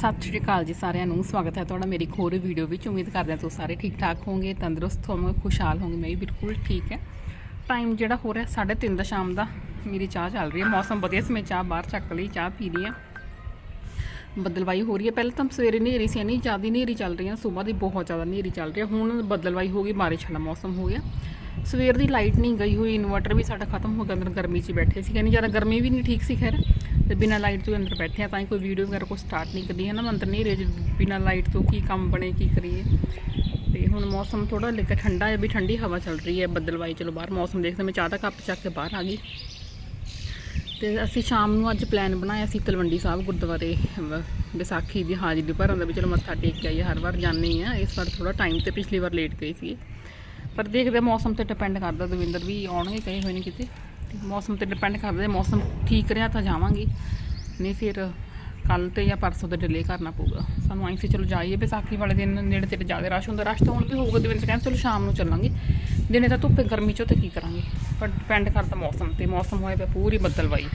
ਸਤਿ ਸ਼੍ਰੀ ਅਕਾਲ ਜੀ ਸਾਰਿਆਂ ਨੂੰ। ਸਵਾਗਤ ਹੈ ਤੁਹਾਡਾ ਮੇਰੀ ਇੱਕ ਹੋਰ ਵੀਡੀਓ ਵਿੱਚ। ਉਮੀਦ ਕਰਦੇ ਹਾਂ ਤੁਸੀਂ ਸਾਰੇ ਠੀਕ ਠਾਕ ਹੋਵੋਗੇ, ਤੰਦਰੁਸਤ ਹੋਵੋਗੇ, ਖੁਸ਼ਹਾਲ ਹੋਵੋਗੇ। ਮੈਂ ਵੀ ਬਿਲਕੁਲ ਠੀਕ ਹੈ। ਟਾਈਮ ਜਿਹੜਾ ਹੋ ਰਿਹਾ 3:30 ਦਾ ਸ਼ਾਮ ਦਾ, ਮੇਰੀ ਚਾਹ ਚੱਲ ਰਹੀ ਹੈ। ਮੌਸਮ ਵਧੀਆ ਸੀ, ਮੈਂ ਚਾਹ ਬਾਹਰ ਚੱਕ ਲਈ, ਚਾਹ ਪੀ ਲਈ ਹੈ ਬਦਲਵਾਈ ਹੋ ਰਹੀ ਹੈ। ਪਹਿਲਾਂ ਤਾਂ ਸਵੇਰੇ ਹਨੇਰੀ ਸੀ ਨਹੀਂ ਜ਼ਿਆਦਾ ਹਨੇਰੀ ਚੱਲ ਰਹੀ ਹੈ ਸਵੇਰ ਦੀ ਬਹੁਤ ਜ਼ਿਆਦਾ ਹਨੇਰੀ ਚੱਲ ਰਹੀ ਹੈ। ਹੁਣ ਬਦਲਵਾਈ ਹੋ ਗਈ, ਬਾਰਿਸ਼ ਵਾਲਾ ਮੌਸਮ ਹੋ ਗਿਆ। ਸਵੇਰ ਦੀ ਲਾਈਟ ਨਹੀਂ ਗਈ ਹੋਈ ਇਨਵਰਟਰ ਵੀ ਸਾਡਾ ਖਤਮ ਹੋ ਗਿਆ, ਅੰਦਰ ਗਰਮੀ 'ਚ ਬੈਠੇ ਸੀ ਨਹੀਂ ਜ਼ਿਆਦਾ ਗਰਮੀ ਵੀ ਨਹੀਂ ਠੀਕ ਸੀ, ਖੈਰ। ਤੇ ਬਿਨਾਂ ਲਾਈਟ ਤੋਂ ਹੀ ਅੰਦਰ ਬੈਠੇ ਆ, ਤਾਂ ਹੀ ਕੋਈ ਵੀਡੀਓ ਵਗੈਰਾ ਕੋਈ ਸਟਾਰਟ ਨਹੀਂ ਕਰਦੀ ਹੈ ਨਾ, ਅੰਦਰ ਨਹੀਂ ਰੇਜ ਬਿਨਾਂ ਲਾਈਟ ਤੋਂ ਕੀ ਕੰਮ ਬਣੇ, ਕੀ ਕਰੀਏ। ਤੇ ਹੁਣ ਮੌਸਮ ਥੋੜਾ ਲੱਗਾ ਠੰਡਾ ਹੈ, ਵੀ ਠੰਡੀ ਹਵਾ ਚੱਲ ਰਹੀ ਹੈ ਬੱਦਲਵਾਈ ਚਲੋ ਬਾਹਰ ਮੌਸਮ ਦੇਖਦੇ ਮੈਂ ਚਾਹ ਦਾ ਕੱਪ ਚੱਕ ਕੇ ਬਾਹਰ ਆ ਗਈ। ਤੇ ਅਸੀਂ ਸ਼ਾਮ ਨੂੰ ਅੱਜ ਪਲਾਨ ਬਣਾਇਆ ਸੀ ਤਲਵੰਡੀ ਸਾਹਿਬ ਗੁਰਦੁਆਰੇ ਵਿਸਾਖੀ ਦੀ ਹਾਜ਼ਰੀ ਭਰਨ ਦਾ, ਵੀ ਚਲੋ ਮੱਥਾ ਟੇਕ ਕੇ ਆਈਏ, ਹਰ ਵਾਰ ਜਾਂਦੇ ਹੀ ਆ ਇਸ ਵਾਰ ਥੋੜਾ ਟਾਈਮ ਤੇ ਪਿਛਲੀ ਵਾਰ ਲੇਟ ਗਈ ਸੀ ਪਰ ਦੇਖਦੇ ਮੌਸਮ ਤੇ ਡਿਪੈਂਡ ਕਰਦਾ, ਦਵਿੰਦਰ ਵੀ ਆਉਣਗੇ, ਕਹੇ ਹੋਏ ਨੇ ਕਿਤੇ। ਮੌਸਮ ਤੇ ਡਿਪੈਂਡ ਕਰਦਾ ਜੇ ਮੌਸਮ ਠੀਕ ਰਿਹਾ ਤਾਂ ਜਾਵਾਂਗੇ। ਨਹੀਂ ਫਿਰ ਕੱਲ ਤੇ ਜਾਂ ਪਰਸੋਂ ਤੇ ਡਿਲੇ ਕਰਨਾ ਪਊਗਾ। ਸਾਨੂੰ ਆਈ ਸੀ, ਚਲੋ ਜਾਈਏ ਵਿਸਾਖੀ ਵਾਲੇ ਦਿਨ, ਨੇੜੇ ਤੇ ਜ਼ਿਆਦਾ ਰਸ਼ ਹੁੰਦਾ। ਰਸ਼ ਤਾਂ ਹੁਣ ਵੀ ਹੋਊਗਾ ਦਿਨ ਕਹਿੰਦੇ ਚਲੋ ਸ਼ਾਮ ਨੂੰ ਚੱਲਾਂਗੇ। ਦਿਨੇ ਤਾਂ ਧੁੱਪੇ, ਗਰਮੀ ਚੋਂ ਤੇ ਕੀ ਕਰਾਂਗੇ? ਪਰ ਡਿਪੈਂਡ ਕਰਦਾ ਮੌਸਮ ਤੇ। ਮੌਸਮ ਹੋਇਆ ਪਿਆ, ਪੂਰੀ ਬੱਦਲਵਾਈ